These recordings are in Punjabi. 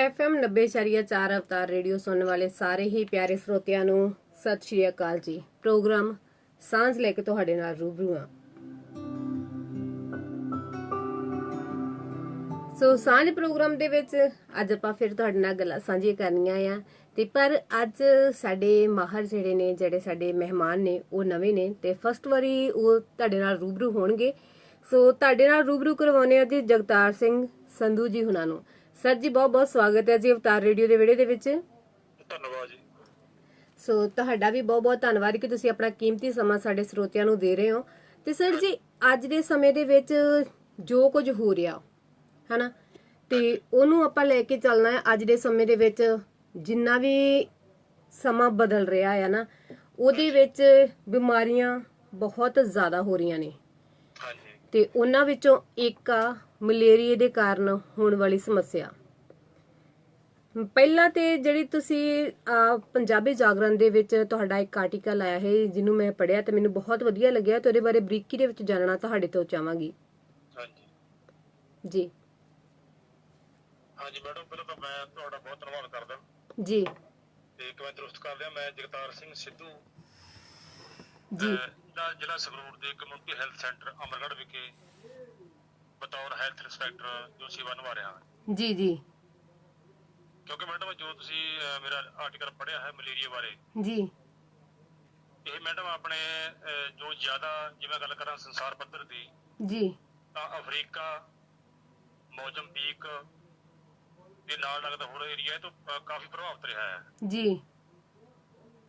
ਐਫਐਮ 90.4 ਅਵਤਾਰ ਰੇਡੀਓ ਸੁਣਨ ਵਾਲੇ ਸਾਰੇ ਹੀ ਪਿਆਰੇ ਸਰੋਤਿਆਂ ਨੂੰ ਸਤਿ ਸ਼੍ਰੀ ਅਕਾਲ ਜੀ। ਪ੍ਰੋਗਰਾਮ ਸਾਂਝ ਲੈ ਕੇ ਤੁਹਾਡੇ ਨਾਲ ਰੂਬਰੂ ਹਾਂ। ਸੋ ਸਾਂਝ ਪ੍ਰੋਗਰਾਮ ਦੇ ਵਿੱਚ ਅੱਜ ਆਪਾਂ ਫਿਰ ਤੁਹਾਡੇ ਨਾਲ ਗੱਲਾਂ ਸਾਂਝੀਆਂ ਕਰਨੀਆਂ ਆ। ਤੇ ਪਰ ਅੱਜ ਸਾਡੇ ਮਾਹਰ ਜਿਹੜੇ ਨੇ, ਜਿਹੜੇ ਸਾਡੇ ਮਹਿਮਾਨ ਨੇ, ਉਹ ਨਵੇਂ ਨੇ ਤੇ ਫਸਟ ਵਾਰੀ ਉਹ ਤੁਹਾਡੇ ਨਾਲ ਰੂਬਰੂ ਹੋਣਗੇ। ਸੋ ਤੁਹਾਡੇ ਨਾਲ ਰੂਬਰੂ ਕਰਵਾਉਣੇ ਆ ਜੀ ਜਗਤਾਰ ਸਿੰਘ ਸੰਧੂ ਜੀ ਹੁਣਾਂ ਨੂੰ। ਸਰ ਜੀ ਬਹੁਤ ਬਹੁਤ ਸਵਾਗਤ ਹੈ ਜੀ ਅਵਤਾਰ ਰੇਡੀਓ ਦੇ ਵਿੜੇ ਦੇ ਵਿੱਚ। ਧੰਨਵਾਦ ਜੀ। ਸੋ ਤੁਹਾਡਾ ਵੀ ਬਹੁਤ ਬਹੁਤ ਧੰਨਵਾਦ ਕਿ ਤੁਸੀਂ ਆਪਣਾ ਕੀਮਤੀ ਸਮਾਂ ਸਾਡੇ ਸਰੋਤਿਆਂ ਨੂੰ ਦੇ ਰਹੇ ਹੋ। ਤੇ ਸਰ ਜੀ ਅੱਜ ਦੇ ਸਮੇਂ ਦੇ ਵਿੱਚ ਜੋ ਕੁਝ ਹੋ ਰਿਹਾ ਹਨਾ ਤੇ ਉਹਨੂੰ ਆਪਾਂ ਲੈ ਕੇ ਚੱਲਣਾ ਹੈ ਅੱਜ ਦੇ ਸਮੇਂ ਦੇ ਵਿੱਚ ਜਿੰਨਾ ਵੀ ਸਮਾਂ ਬਦਲ ਰਿਹਾ ਹੈ ਨਾ ਉਹਦੇ ਵਿੱਚ ਬਿਮਾਰੀਆਂ ਬਹੁਤ ਜ਼ਿਆਦਾ ਹੋ ਰਹੀਆਂ ਨੇ। ਤੇ ਉਹਨਾਂ ਵਿੱਚੋਂ ਇੱਕ ਆ ਮਲੇਰੀਏ ਦੇ ਕਾਰਨ ਹੋਣ ਵਾਲੀ ਸਮੱਸਿਆ। ਪਹਿਲਾਂ ਤੇ ਜਿਹੜੀ ਤੁਸੀਂ ਪੰਜਾਬੀ ਜਾਗਰਣ ਦੇ ਵਿੱਚ ਤੁਹਾਡਾ ਇੱਕ ਆਰਟੀਕਲ ਆਇਆ ਹੈ ਜਿਹਨੂੰ ਮੈਂ ਪੜ੍ਹਿਆ ਤੇ ਮੈਨੂੰ ਬਹੁਤ ਵਧੀਆ ਲੱਗਿਆ ਤੇ ਉਹਦੇ ਬਾਰੇ ਬਰੀਕੀ ਦੇ ਵਿੱਚ ਜਾਣਨਾ ਤੁਹਾਡੇ ਤੋਂ ਚਾਹਾਂਗੀ। ਹਾਂਜੀ। ਜੀ। ਹਾਂਜੀ ਮੈਡਮ ਪਹਿਲਾਂ ਤਾਂ ਮੈਂ ਤੁਹਾਡਾ ਬਹੁਤ ਧੰਨਵਾਦ ਕਰਦਾ। ਜੀ। ਤੇ ਇੱਕ ਮੈਂ ਦਰੁਸਤ ਕਰ ਲਿਆ ਮੈਂ ਜਗਤਾਰ ਸਿੰਘ ਸਿੱਧੂ। ਜੀ। ਦਾ ਜ਼ਿਲ੍ਹਾ ਸੰਗਰੂਰ ਦੇ ਕਮਿਊਨਿਟੀ ਹੈਲਥ ਸੈਂਟਰ ਅਮਰਗੜ੍ਹ ਵਿਖੇ ਬਤੌਰ ਹੈਲਥ ਇੰਸਪੈਕਟਰ ਜੋ ਸੇਵਾ ਨਿਭਾ ਰਿਹਾ ਹਾਂ। ਜੀ ਜੀ। ਕਿਉਂਕਿ ਮੈਡਮ ਜੋ ਤੁਸੀਂ ਅਹ, ਮੇਰਾ ਆਰਟੀਕਲ ਪੜ੍ਹਿਆ ਹੈ ਮਲੇਰੀਆ ਬਾਰੇ। ਜੀ। ਇਹ ਮੈਡਮ ਆਪਣੇ ਅਹ, ਜੋ ਜ਼ਿਆਦਾ ਜਿਵੇਂ ਗੱਲ ਕਰਾਂ ਸੰਸਾਰ ਪੱਧਰ ਦੀ ਜੀ। ਤਾਂ ਅਫਰੀਕਾ ਮੋਜ਼ੰਬੀਕ ਦੇ ਨਾਲ ਲੱਗਦਾ ਹੋਰ ਏਰੀਆ ਤੋਂ ਅਹ, ਕਾਫੀ ਪ੍ਰਭਾਵਿਤ ਰਿਹਾ ਹੈ। ਜੀ।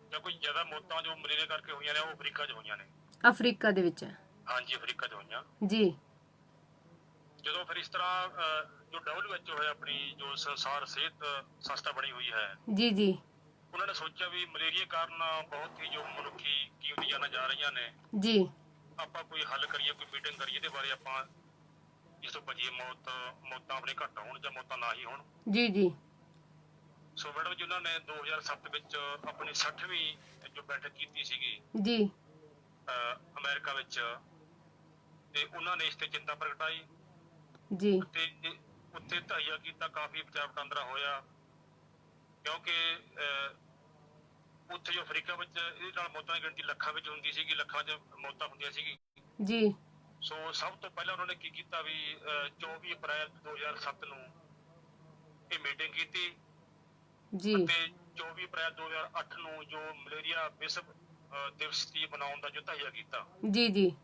ਕਿਉਂਕਿ ਜ਼ਿਆਦਾ ਮੌਤਾਂ ਜੋ ਮਲੇਰੀਆ ਕਰਕੇ ਹੋਈਆਂ ਨੇ ਉਹ ਅਫਰੀਕਾ 'ਚ ਹੋਈਆਂ ਨੇ। ਅਫਰੀਕਾ ਦੇ ਵਿੱਚ। ਹਾਂਜੀ ਅਫਰੀਕਾ 'ਚ ਹੋਈਆਂ। ਜੀ। ਜਦੋਂ ਫਿਰ ਇਸ ਤਰ੍ਹਾਂ ਜੋ WHO ਹੈ ਆਪਣੀ ਜੋ ਸੰਸਾਰ ਸਿਹਤ ਸੰਸਥਾ ਬਣੀ ਹੋਈ ਹੈ। ਜੀ ਜੀ। ਉਹਨਾਂ ਨੇ ਸੋਚਿਆ ਵੀ ਮਲੇਰੀਆ ਕਾਰਨ ਬਹੁਤ ਹੀ ਜੋ ਮਨੁੱਖੀ ਕੀਮਤੀ ਜਾਨਾਂ ਜਾ ਰਹੀਆਂ ਨੇ। ਜੀ। ਆਪਾਂ ਕੋਈ ਹੱਲ ਕਰੀਏ ਕੋਈ ਮੀਟਿੰਗ ਕਰੀਏ ਇਹਦੇ ਬਾਰੇ ਆਪਾਂ ਇਸ ਤੋਂ ਬਚੀਏ ਮੌਤ ਮੌਤਾਂ ਆਪਣੇ ਘੱਟ ਹੋਣ ਜਾਂ ਮੌਤਾਂ ਨਾ ਹੀ ਹੋਣ। ਜੀ ਜੀ। ਸੋ ਮੈਡਮ ਜੀ ਉਹਨਾਂ ਨੇ 2007 ਵਿੱਚ ਆਪਣੀ 60ਵੀਂ ਜੋ ਬੈਠਕ ਕੀਤੀ ਸੀਗੀ ਜੀ। ਅਮਰੀਕਾ ਵਿੱਚ ਤੇ ਉਹਨਾਂ ਨੇ ਇਸ ਤੇ ਚਿੰਤਾ ਪ੍ਰਗਟਾਈ। ਜੀ। ਤੇ ਇਹ ਉੱਥੇ ਧਾਈਆ ਕੀਤਾ ਕਾਫੀ ਬਚਾਅ ਵਟਾਂਦਰਾ ਹੋਇਆ। ਕਿਉਂਕਿ ਉੱਥੇ ਜੋ ਅਫਰੀਕਾ ਵਿੱਚ ਇਹਦੇ ਨਾਲ ਮੌਤਾਂ ਦੀ ਗਿਣਤੀ ਲੱਖਾਂ ਵਿੱਚ ਹੁੰਦੀ ਸੀਗੀ ਲੱਖਾਂ 'ਚ ਮੌਤਾਂ ਹੁੰਦੀਆਂ ਸੀਗੀ। ਜੀ। ਸੋ ਸਭ ਤੋਂ ਪਹਿਲਾਂ ਉਹਨਾਂ ਨੇ ਕੀ ਕੀਤਾ ਵੀ ਅਹ, 24 ਅਪ੍ਰੈਲ 2007 ਨੂੰ ਇਹ ਮੀਟਿੰਗ ਕੀਤੀ। ਜੀ। ਤੇ 24 ਅਪ੍ਰੈਲ 2008 ਨੂੰ ਜੋ ਮਲੇਰੀਆ ਵਿਸ਼ਵ ਦਿਵਸ ਦੀ ਮਨਾਉਣ ਦਾ ਜੋ ਧਾਈਆ ਕੀਤਾ। ਜੀ ਜੀ।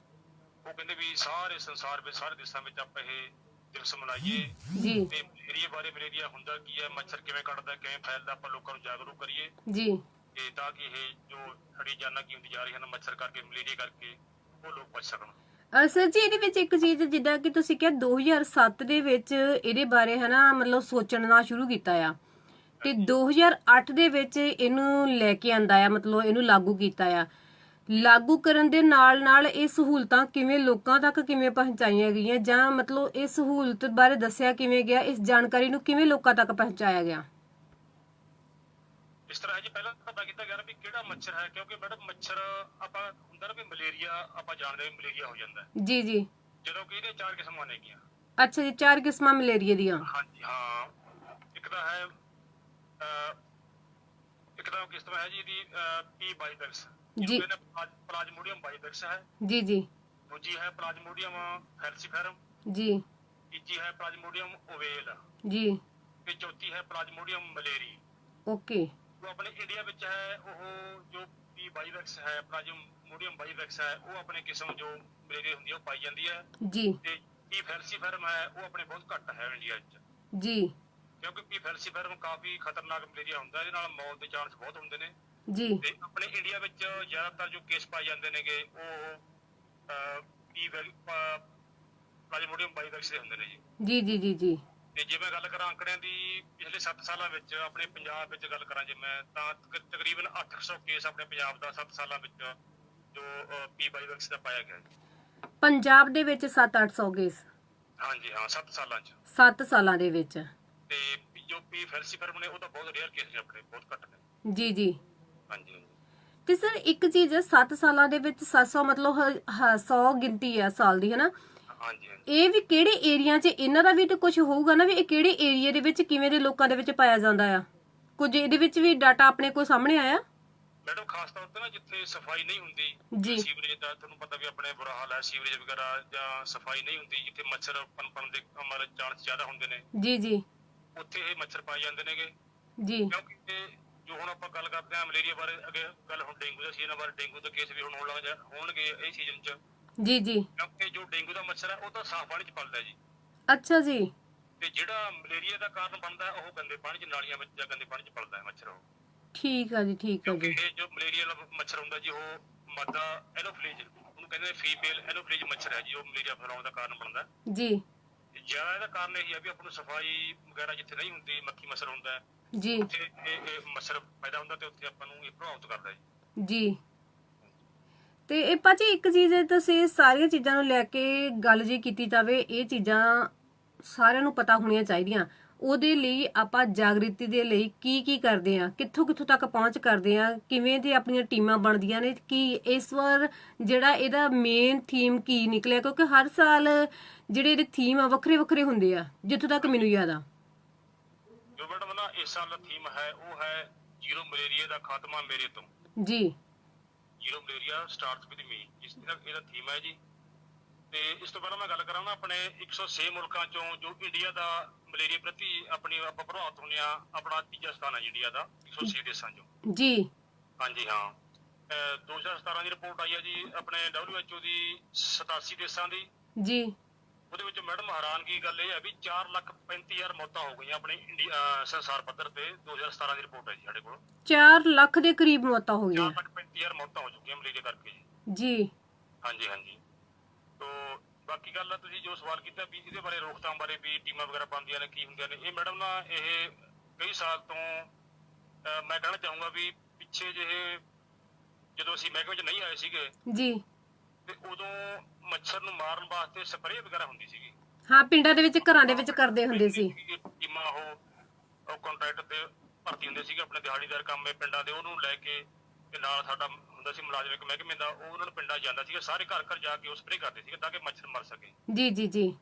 ਉਹ ਕਹਿੰਦੇ ਵੀ ਸਾਰੇ ਸੰਸਾਰ ਵਿੱਚ ਸਾਰੇ ਦੇਸ਼ਾਂ ਵਿੱਚ ਆਪਾਂ ਇਹ ਦਿਵਸ ਮਨਾਈਏ ਜੀ। ਤੇ ਮਲੇਰੀਆ ਬਾਰੇ ਮਲੇਰੀਆ ਹੁੰਦਾ ਕੀ ਹੈ ਮੱਛਰ ਕਿਵੇਂ ਕੱਟਦਾ ਕਿਵੇਂ ਫੈਲਦਾ ਆਪਾਂ ਲੋਕਾਂ ਨੂੰ ਜਾਗਰੂਕ ਕਰੀਏ। ਜੀ। ਤੇ ਤਾਂ ਕਿ ਇਹ ਜੋ ਸਾਡੀ ਜਾਨਾਂ ਕੀ ਹੁੰਦੀ ਜਾ ਰਹੀ ਹਨ ਮੱਛਰ ਕਰਕੇ ਮਲੇਰੀਆ ਕਰਕੇ ਉਹ ਲੋਕ ਬਚ ਸਕਣ। ਸਰ ਜੀ ਇਹਦੇ ਵਿੱਚ ਇੱਕ ਚੀਜ਼ ਜਿੱਦਾਂ ਕਿ ਤੁਸੀਂ ਕਿਹਾ 2007 ਦੇ ਵਿੱਚ ਇਹਦੇ ਬਾਰੇ ਹਨਾ ਮਤਲਬ ਸੋਚਣਾ ਸ਼ੁਰੂ ਕੀਤਾ ਆ। ਤੇ 2008 ਦੇ ਵਿੱਚ ਇਹਨੂੰ ਲੈ ਕੇ ਆਂਦਾ ਆ ਮਤਲਬ ਇਹਨੂੰ ਲਾਗੂ ਕੀਤਾ ਆ। ਲਾਗੂ ਕਰਨ ਦੇ ਨਾਲ ਨਾਲ ਇਹ ਸਹੂਲਤਾਂ ਕਿਵੇਂ ਲੋਕਾਂ ਤੱਕ ਕਿਵੇਂ ਪਹੁੰਚਾਈਆਂ ਗਈਆਂ? ਜਾਂ ਮਤਲਬ ਇਹ ਸਹੂਲਤ ਬਾਰੇ ਦੱਸਿਆ ਕਿਵੇਂ ਗਿਆ? ਇਸ ਜਾਣਕਾਰੀ ਨੂੰ ਕਿਵੇਂ ਲੋਕਾਂ ਤੱਕ ਪਹੁੰਚਾਇਆ ਗਿਆ? ਇਸ ਤਰ੍ਹਾਂ ਜੀ ਪਹਿਲਾਂ ਪਤਾ ਕੀਤਾ ਗਿਆ ਨਾ ਵੀ ਕਿਹੜਾ ਮੱਛਰ ਹੈ ਕਿਉਂਕਿ ਮੈਡਮ ਮੱਛਰ ਆਪਾਂ ਹੁੰਦਾ ਨਾ ਵੀ ਮਲੇਰੀਆ ਆਪਾਂ ਜਾਣਦੇ ਹਾਂ ਮਲੇਰੀਆ ਹੋ ਜਾਂਦਾ ਹੈ। ਜੀ ਜੀ। ਜਦੋਂ ਕਿ ਇਹਦੇ ਚਾਰ ਕਿਸਮਾਂ ਨੇਗੀਆਂ ਅੱਛਾ ਜੀ ਚਾਰ ਕਿਸਮਾਂ ਮਲੇਰੀਆ ਦੀਆਂ। ਹਾਂਜੀ ਹਾਂ। ਇੱਕ ਤਾਂ ਹੈ ਇੱਕ ਤਾਂ ਕਿਸਮ ਹੈ ਜੀ ਇਹਦੀ ਪੀ ਬਾਈਬੈਕਸ ਜੀ। ਪਲਾਜ਼ਮੋਡੀਅਮ ਬਾਈਬੈਕਸ ਹੈ ਜੀ ਜੀ। ਦੂਜੀ ਹੈ ਪਲਾਜ਼ਮੋਡੀਅਮ ਫੈਲਸੀਫੈਰਮ ਜੀ। ਤੀਜੀ ਹੈ ਪਲਾਜ਼ਮੋਡੀਅਮ ਓਵੇਲ। ਜੀ। ਤੇ ਚੌਥੀ ਹੈ ਪਲਾਜ਼ਮੋਡੀਅਮ ਮਲੇਰੀ। ਓਕੇ। ਜੋ ਆਪਣੇ ਇੰਡੀਆ ਵਿੱਚ ਹੈ ਉਹ ਜੋ ਪੀ ਬਾਈਵੈਕਸ ਹੈ ਪਲਾਜ਼ਮੋਡੀਅਮ ਬਾਈਵੈਕਸ ਹੈ ਉਹ ਆਪਣੇ ਕਿਸਮ ਜੋ ਮਲੇਰੀਆ ਹੁੰਦੀ ਹੈ ਉਹ ਪਾਈ ਜਾਂਦੀ ਹੈ। ਜੀ। ਤੇ ਪੀ ਫੈਲਸੀਫੈਰਮ ਹੈ ਉਹ ਆਪਣੇ ਬਹੁਤ ਘੱਟ ਹੈ ਇੰਡੀਆ ਵਿੱਚ। ਜੀ। ਕਿਉਂਕਿ ਪੀ ਫੈਲਸੀਫੈਰਮ ਕਾਫੀ ਖਤਰਨਾਕ ਮਲੇਰੀਆ ਹੁੰਦਾ ਇਹਦੇ ਨਾਲ ਮੌਤ ਦੇ ਚਾਂਸ ਬਹੁਤ ਹੁੰਦੇ ਨੇ। ਜੀ। ਤੇ ਆਪਣੇ ਇੰਡੀਆ ਵਿੱਚ ਜ਼ਿਆਦਾਤਰ ਜੋ ਕੇਸ ਪਾਏ ਜਾਂਦੇ ਨੇਗੇ ਉਹ ਪੀ ਪਲਾਜ਼ਮੋਡੀਅਮ ਬਾਈਵੈਕਸ ਦੇ ਹੁੰਦੇ ਨੇ ਜੀ। ਜੀ ਜੀ ਜੀ ਜੀ। ਤੇ ਜੇ ਮੈਂ ਗੱਲ ਕਰਾਂ ਅੰਕੜਿਆਂ ਦੀ ਪਿਛਲੇ 7 ਸਾਲਾਂ ਵਿੱਚ ਆਪਣੇ ਪੰਜਾਬ ਵਿੱਚ ਗੱਲ ਕਰਾਂ ਜੇ ਮੈਂ ਤਾਂ ਤਕ- ਤਕਰੀਬਨ 800 ਕੇਸ ਆਪਣੇ ਪੰਜਾਬ ਦਾ 7 ਸਾਲਾਂ ਵਿੱਚ ਜੋ ਪੀ ਬਾਈਵੈਕਸ ਦਾ ਪਾਇਆ ਗਿਆ ਜੀ। ਪੰਜਾਬ ਦੇ ਵਿੱਚ 7-800 ਕੇਸ ਹਾਂਜੀ ਹਾਂ 7 ਸਾਲਾਂ 'ਚ। 7 ਸਾਲਾਂ ਦੇ ਵਿੱਚ। ਤੇ ਜੋ ਪੀ ਫੈਲਸੀਫਰਮ ਨੇ ਉਹ ਤਾਂ ਬਹੁਤ ਰੇਅਰ ਕੇਸ ਨੇ ਆਪਣੇ ਬਹੁਤ ਘੱਟ ਨੇ। ਜੀ ਜੀ। ਹਾਂਜੀ ਹਾਂਜੀ। ਤੇ ਸਰ ਇੱਕ ਚੀਜ਼ 7 ਸਾਲਾਂ ਦੇ ਵਿੱਚ 700 ਮਤਲਬ 100 ਗਿਣਤੀ ਹੈ ਸਾਲ ਦੀ ਹੈ ਨਾ ਹਾਂਜੀ ਹਾਂਜੀ। ਇਹ ਵੀ ਕਿਹੜੇ ਏਰੀਆ 'ਚ ਇਹਨਾਂ ਦਾ ਵੀ ਤਾਂ ਕੁਝ ਹੋਊਗਾ ਨਾ ਵੀ ਇਹ ਕਿਹੜੇ ਏਰੀਆ ਦੇ ਵਿੱਚ ਕਿਵੇਂ ਦੇ ਲੋਕਾਂ ਦੇ ਵਿੱਚ ਪਾਇਆ ਜਾਂਦਾ ਆ? ਕੁਝ ਇਹਦੇ ਵਿੱਚ ਵੀ ਡਾਟਾ ਆਪਣੇ ਕੋਲ ਸਾਹਮਣੇ ਆਇਆ? ਮੈਡਮ ਖਾਸ ਤੌਰ ਤੇ ਨਾ ਜਿੱਥੇ ਸਫ਼ਾਈ ਨਹੀਂ ਹੁੰਦੀ ਜੀ। ਸੀਵਰੇਜ ਦਾ ਤੁਹਾਨੂੰ ਪਤਾ ਵੀ ਆਪਣੇ ਬੁਰਾ ਹਾਲ ਹੈ ਸੀਵਰੇਜ ਵਗੈਰਾ ਜਾਂ ਸਫ਼ਾਈ ਨਹੀਂ ਹੁੰਦੀ ਜਿੱਥੇ ਮੱਛਰ ਪਨਪਣ ਦੇ ਮਤਲਬ ਚਾਂਸ ਜ਼ਿਆਦਾ ਹੁੰਦੇ ਨੇ ਜੀ ਜੀ। ਉੱਥੇ ਇਹ ਮੱਛਰ ਪਾਏ ਜਾਂਦੇ ਨੇਗੇ। ਜੀ। ਕਿਉਂਕਿ ਇਹ ਜੋ ਹੁਣ ਆਪਾਂ ਗੱਲ ਕਰਦੇ ਹਾਂ ਮਲੇਰੀਆ ਬਾਰੇ ਅੱਗੇ ਗੱਲ ਹੁਣ ਡੇਂਗੂ ਦਾ ਸੀਜ਼ਨ ਬਾਰੇ ਡੇਂਗੂ ਦੇ ਕੇਸ ਵੀ ਹੁਣ ਹੋਣ ਲੱਗ ਜਾ ਹੋਣਗੇ ਇਹ ਸੀਜ਼ਨ 'ਚ। ਜੀ ਜੀ। ਕਿਉਂਕਿ ਜੋ ਡੇਂਗੂ ਦਾ ਮੱਛਰ ਹੈ ਉਹ ਤਾਂ ਸਾਫ਼ ਪਾਣੀ 'ਚ ਪਲਦਾ ਜੀ। ਅੱਛਾ ਜੀ। ਤੇ ਜਿਹੜਾ ਮਲੇਰੀਆ ਦਾ ਕਾਰਨ ਬਣਦਾ ਉਹ ਗੰਦੇ ਪਾਣੀ 'ਚ ਨਾਲੀਆਂ ਵਿੱਚ ਜਾਂ ਗੰਦੇ ਪਾਣੀ 'ਚ ਪਲਦਾ ਹੈ ਮੱਛਰ ਉਹ। ਠੀਕ ਆ ਜੀ ਠੀਕ ਆ ਕਿਉਂਕਿ ਜੀ ਇਹ ਜੋ ਮਲੇਰੀਆ ਵਾਲਾ ਮੱਛਰ ਹੁੰਦਾ ਜੀ ਉਹ ਮਾਦਾ ਐਨੋਫਿਲੀਜ ਉਹਨੂੰ ਕਹਿੰਦੇ ਨੇ ਫੀਮੇਲ ਐਨੋਫਿਲੀਜ ਮੱਛਰ ਹੈ ਜੀ ਉਹ ਮਲੇਰੀਆ ਫੈਲਾਉਣ ਦਾ ਕਾਰਨ ਬਣਦਾ। ਜੀ। ਜ਼ਿਆਦਾ ਇਹਦਾ ਕਾਰਨ ਇਹ ਹੈ ਵੀ ਆਪਾਂ ਨੂੰ ਸਫ਼ਾਈ ਵਗੈਰਾ ਜਿੱਥੇ ਨਹੀਂ ਹੁੰਦੀ ਮੱਖੀ ਮੱਛਰ ਹੁੰਦਾ ਹੈ, ਜੀ। ਉੱਥੇ ਇਹ ਇਹ ਮੱਛਰ ਪੈਦਾ ਹੁੰਦਾ ਤੇ ਉੱਥੇ ਆਪਾਂ ਨੂੰ ਇਹ ਪ੍ਰਭਾਵਿਤ ਕਰਦਾ ਜੀ। ਜੀ। ਤੇ ਇਹ ਭਾਜੀ ਇੱਕ ਚੀਜ਼ ਹੈ ਤੁਸੀਂ ਸਾਰੀਆਂ ਚੀਜ਼ਾਂ ਨੂੰ ਲੈ ਕੇ ਗੱਲ ਜੀ ਕੀਤੀ ਜਾਵੇ ਇਹ ਚੀਜ਼ਾਂ ਸਾਰਿਆਂ ਨੂੰ ਪਤਾ ਹੋਣੀਆਂ ਚਾਹੀਦੀਆਂ। ਉਹਦੇ ਲਈ ਆਪਾਂ ਜਾਗ੍ਰਿਤੀ ਦੇ ਲਈ ਕੀ ਕੀ ਕਰਦੇ ਆ ਕਿੱਥੋਂ ਕਿੱਥੋਂ ਤੱਕ ਪਹੁੰਚ ਕਰਦੇ ਆ ਕਿਵੇਂ ਦੀ ਆਪਣੀਆਂ ਟੀਮਾਂ ਬਣਦੀਆਂ ਨੇ ਕਿ ਇਸ ਵਾਰ ਜਿਹੜਾ ਇਹਦਾ ਮੇਨ ਥੀਮ ਕੀ ਨਿਕਲਿਆ? ਕਿਉਂਕਿ ਹਰ ਸਾਲ ਜਿਹੜੇ ਇਹਦੇ ਥੀਮ ਆ ਵੱਖਰੇ ਵੱਖਰੇ ਹੁੰਦੇ ਆ ਜਿੱਥੋਂ ਤੱਕ ਮੈਨੂੰ ਯਾਦ ਆ। ਇਸ ਸਾਲ ਦਾ ਥੀਮ ਹੈ ਉਹ ਹੈ ਜ਼ੀਰੋ ਮਲੇਰੀਆ ਦਾ ਖਾਤਮਾ ਮੇਰੇ ਤੋਂ। ਜੀ। Zero malaria starts with me ਇਸ ਦਾ ਇਹਦਾ ਥੀਮ ਹੈ ਜੀ। ਤੇ ਇਸ ਤੋਂ ਪਹਿਲਾਂ ਮੈਂ ਗੱਲ ਕਰਾਂ ਨਾ ਆਪਣੇ 106 ਮੁਲਕਾਂ ਚੋਂ ਜੋ ਇੰਡੀਆ ਦਾ ਮਲੇਰੀਆ ਪ੍ਰਤੀ ਆਪਣੀ ਆਪਾਂ ਪ੍ਰਭਾਵਿਤ ਹੁੰਦੇ ਆ ਆਪਣਾ ਤੀਜਾ ਸਥਾਨ ਹੈ ਇੰਡੀਆ ਦਾ 106 ਦੇਸ਼ਾਂ ਚੋਂ। ਜੀ। ਹਾਂਜੀ ਹਾਂ। ਅਹ 2017 ਦੀ ਰਿਪੋਰਟ ਆਈ ਹੈ ਜੀ ਆਪਣੇ WHO ਦੀ 87 ਦੇਸ਼ਾਂ ਦੀ। ਜੀ। ਉਹਦੇ ਵਿੱਚ ਮੈਡਮ ਹੈਰਾਨਗੀ ਗੱਲ ਇਹ ਹੈ ਵੀ 4 ਲੱਖ 35 ਹਜ਼ਾਰ ਮੌਤਾਂ ਹੋ ਗਈਆਂ ਆਪਣੇ ਇੰਡੀਆ ਸੰਸਾਰ ਪੱਧਰ ਤੇ 2017 ਦੀ ਰਿਪੋਰਟ ਹੈ ਜੀ ਸਾਡੇ ਕੋਲ। 4 ਲੱਖ ਦੇ ਕਰੀਬ ਮੌਤਾਂ ਹੋ 4 ਗਈਆਂ ਲੱਖ 35 ਹਜ਼ਾਰ ਮੌਤਾਂ ਹੋ ਚੁੱਕੀਆਂ ਮਲੇਰੀਆ ਕਰਕੇ ਜੀ। ਜੀ। ਹਾਂਜੀ ਹਾਂਜੀ। ਤੋ ਬਾਕੀ ਗੱਲ ਆ ਤੁਸੀਂ ਜੋ ਸਵਾਲ ਕੀਤਾ ਵੀ ਇਹਦੇ ਬਾਰੇ ਰੋਕਥਾਮ ਬਾਰੇ ਵੀ ਟੀਮਾਂ ਵਗੈਰਾ ਬਣਦੀਆਂ ਨੇ ਕੀ ਹੁੰਦੀਆਂ ਨੇ ਇਹ ਮੈਡਮ ਨਾ ਇਹ ਕਈ ਸਾਲ ਤੋਂ ਮੈਂ ਕਹਿਣਾ ਚਾਹੂੰਗਾ ਵੀ ਪਿੱਛੇ ਜਿਹੇ ਜਦੋਂ ਅਸੀਂ ਮਹਿਕਮੇ 'ਚ ਨਹੀਂ ਆਏ ਸੀਗੇ ਜੀ। ਤੇ ਉਦੋਂ ਮੱਛਰ ਨੂੰ ਮਾਰਨ ਵਾਸਤੇ ਸਪਰੇਅ ਵਗੈਰਾ ਹੁੰਦੀ ਸੀਗੀ। ਹਾਂ ਪਿੰਡਾਂ ਦੇ ਵਿੱਚ ਘਰਾਂ ਦੇ ਵਿੱਚ ਕਰਦੇ ਹੁੰਦੇ ਸੀ। ਟੀਮਾਂ ਉਹ ਉਹ ਕੰਟਰੈਕਟ ਤੇ ਭਰਤੀ ਹੁੰਦੇ ਸੀਗੇ ਆਪਣੇ ਦਿਹਾੜੀਦਾਰ ਕੰਮੇ ਪਿੰਡਾਂ ਦੇ ਉਹਨੂੰ ਲੈ ਕੇ ਤੇ ਨਾਲ ਸਾਡਾ ਹੁੰਦਾ ਸੀ ਮੁਲਾਜ਼ਮ ਇੱਕ ਮਹਿਕਮੇ ਦਾ ਉਹ ਉਹਨਾਂ ਨੂੰ ਪਿੰਡਾਂ ਜਾਂਦਾ ਸੀਗਾ ਸਾਰੇ ਘਰ ਘਰ ਜਾ ਕੇ ਉਹ ਸਪਰੇਅ ਕਰਦੇ ਸੀਗੇ ਤਾਂ ਕਿ ਮੱਛਰ ਮਰ ਸਕੇ। ਜੀ ਜੀ ਜੀ।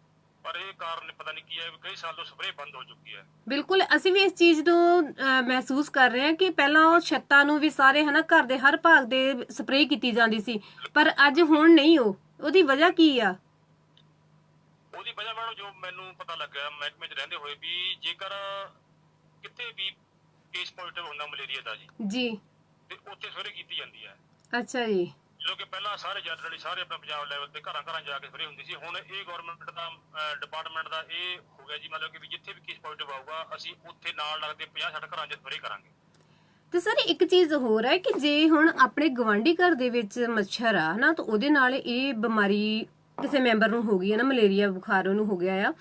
ਪਰ ਇਹ ਕਾਰਨ ਪਤਾ ਨਹੀਂ ਕੀ ਹੈ ਵੀ ਕਈ ਸਾਲ ਤੋਂ ਸਪਰੇਅ ਬੰਦ ਹੋ ਚੁੱਕੀ ਹੈ। ਬਿਲਕੁਲ ਅਸੀਂ ਵੀ ਇਸ ਚੀਜ਼ ਨੂੰ ਅਹ, ਮਹਿਸੂਸ ਕਰ ਰਹੇ ਹਾਂ ਕਿ ਪਹਿਲਾਂ ਉਹ ਛੱਤਾਂ ਨੂੰ ਵੀ ਸਾਰੇ ਹਨਾ ਘਰ ਦੇ ਹਰ ਭਾਗ ਦੇ ਸਪਰੇਅ ਕੀਤੀ ਜਾਂਦੀ ਸੀ ਪਰ ਅੱਜ ਹੁਣ ਨਹੀਂ ਉਹ। ਉਹਦੀ ਵਜ੍ਹਾ ਕੀ ਆ? ਉਹਦੀ ਵਜ੍ਹਾ ਮੈਨੂੰ ਜੋ ਮੈਨੂੰ ਪਤਾ ਲੱਗਿਆ ਮਹਿਕਮੇ 'ਚ ਰਹਿੰਦੇ ਹੋਏ ਵੀ ਜੇਕਰ ਕਿਤੇ ਵੀ ਕੇਸ ਪੋਜ਼ਿਟਿਵ ਹੁੰਦਾ ਮਲੇਰੀਆ ਦਾ ਜੀ। ਜੀ। ਤੇ ਉੱਥੇ ਸਪਰੇਅ ਕੀਤੀ ਜਾਂਦੀ ਹੈ। ਅੱਛਾ ਜੀ। ਜਦੋਂ ਕਿ ਪਹਿਲਾਂ ਸਾਰੇ ਜਨਰਲੀ ਸਾਰੇ ਆਪਣੇ ਪੰਜਾਬ ਲੈਵਲ ਤੇ ਘਰਾਂ ਘਰਾਂ ਜਾ ਕੇ ਸਪਰੇਅ ਹੁੰਦੀ ਸੀ। ਹੁਣ ਇਹ ਗਵਰਨਮੈਂਟ ਦਾ ਡਿਪਾਰਟਮੈਂਟ ਦਾ ਇਹ ਹੋ ਗਿਆ ਜੀ, ਮਤਲਬ ਕਿ ਵੀ ਜਿੱਥੇ ਵੀ ਕੇਸ ਪੋਜ਼ਿਟਿਵ ਆਊਗਾ ਅਸੀਂ ਉੱਥੇ ਨਾਲ ਲੱਗਦੇ 50 60 ਘਰਾਂ 'ਚ ਸਪਰੇਅ ਕਰਾਂਗੇ। ਤੇ ਸਰ, ਇੱਕ ਚੀਜ਼ ਹੋਰ ਹੈ ਕਿ ਜੇ ਹੁਣ ਆਪਣੇ ਗਵਾਂਢੀ ਘਰ ਦੇ ਵਿੱਚ ਮੱਛਰ ਆ, ਹਨਾ, ਤਾਂ ਉਹਦੇ ਨਾਲ ਇਹ ਬਿਮਾਰੀ ਕਿਸੇ ਮੈਂਬਰ ਨੂੰ ਹੋ ਗਈ ਹੈ ਨਾ, ਮਲੇਰੀਆ ਬੁਖਾਰ ਉਹਨੂੰ ਹੋ ਗਿਆ ਆ।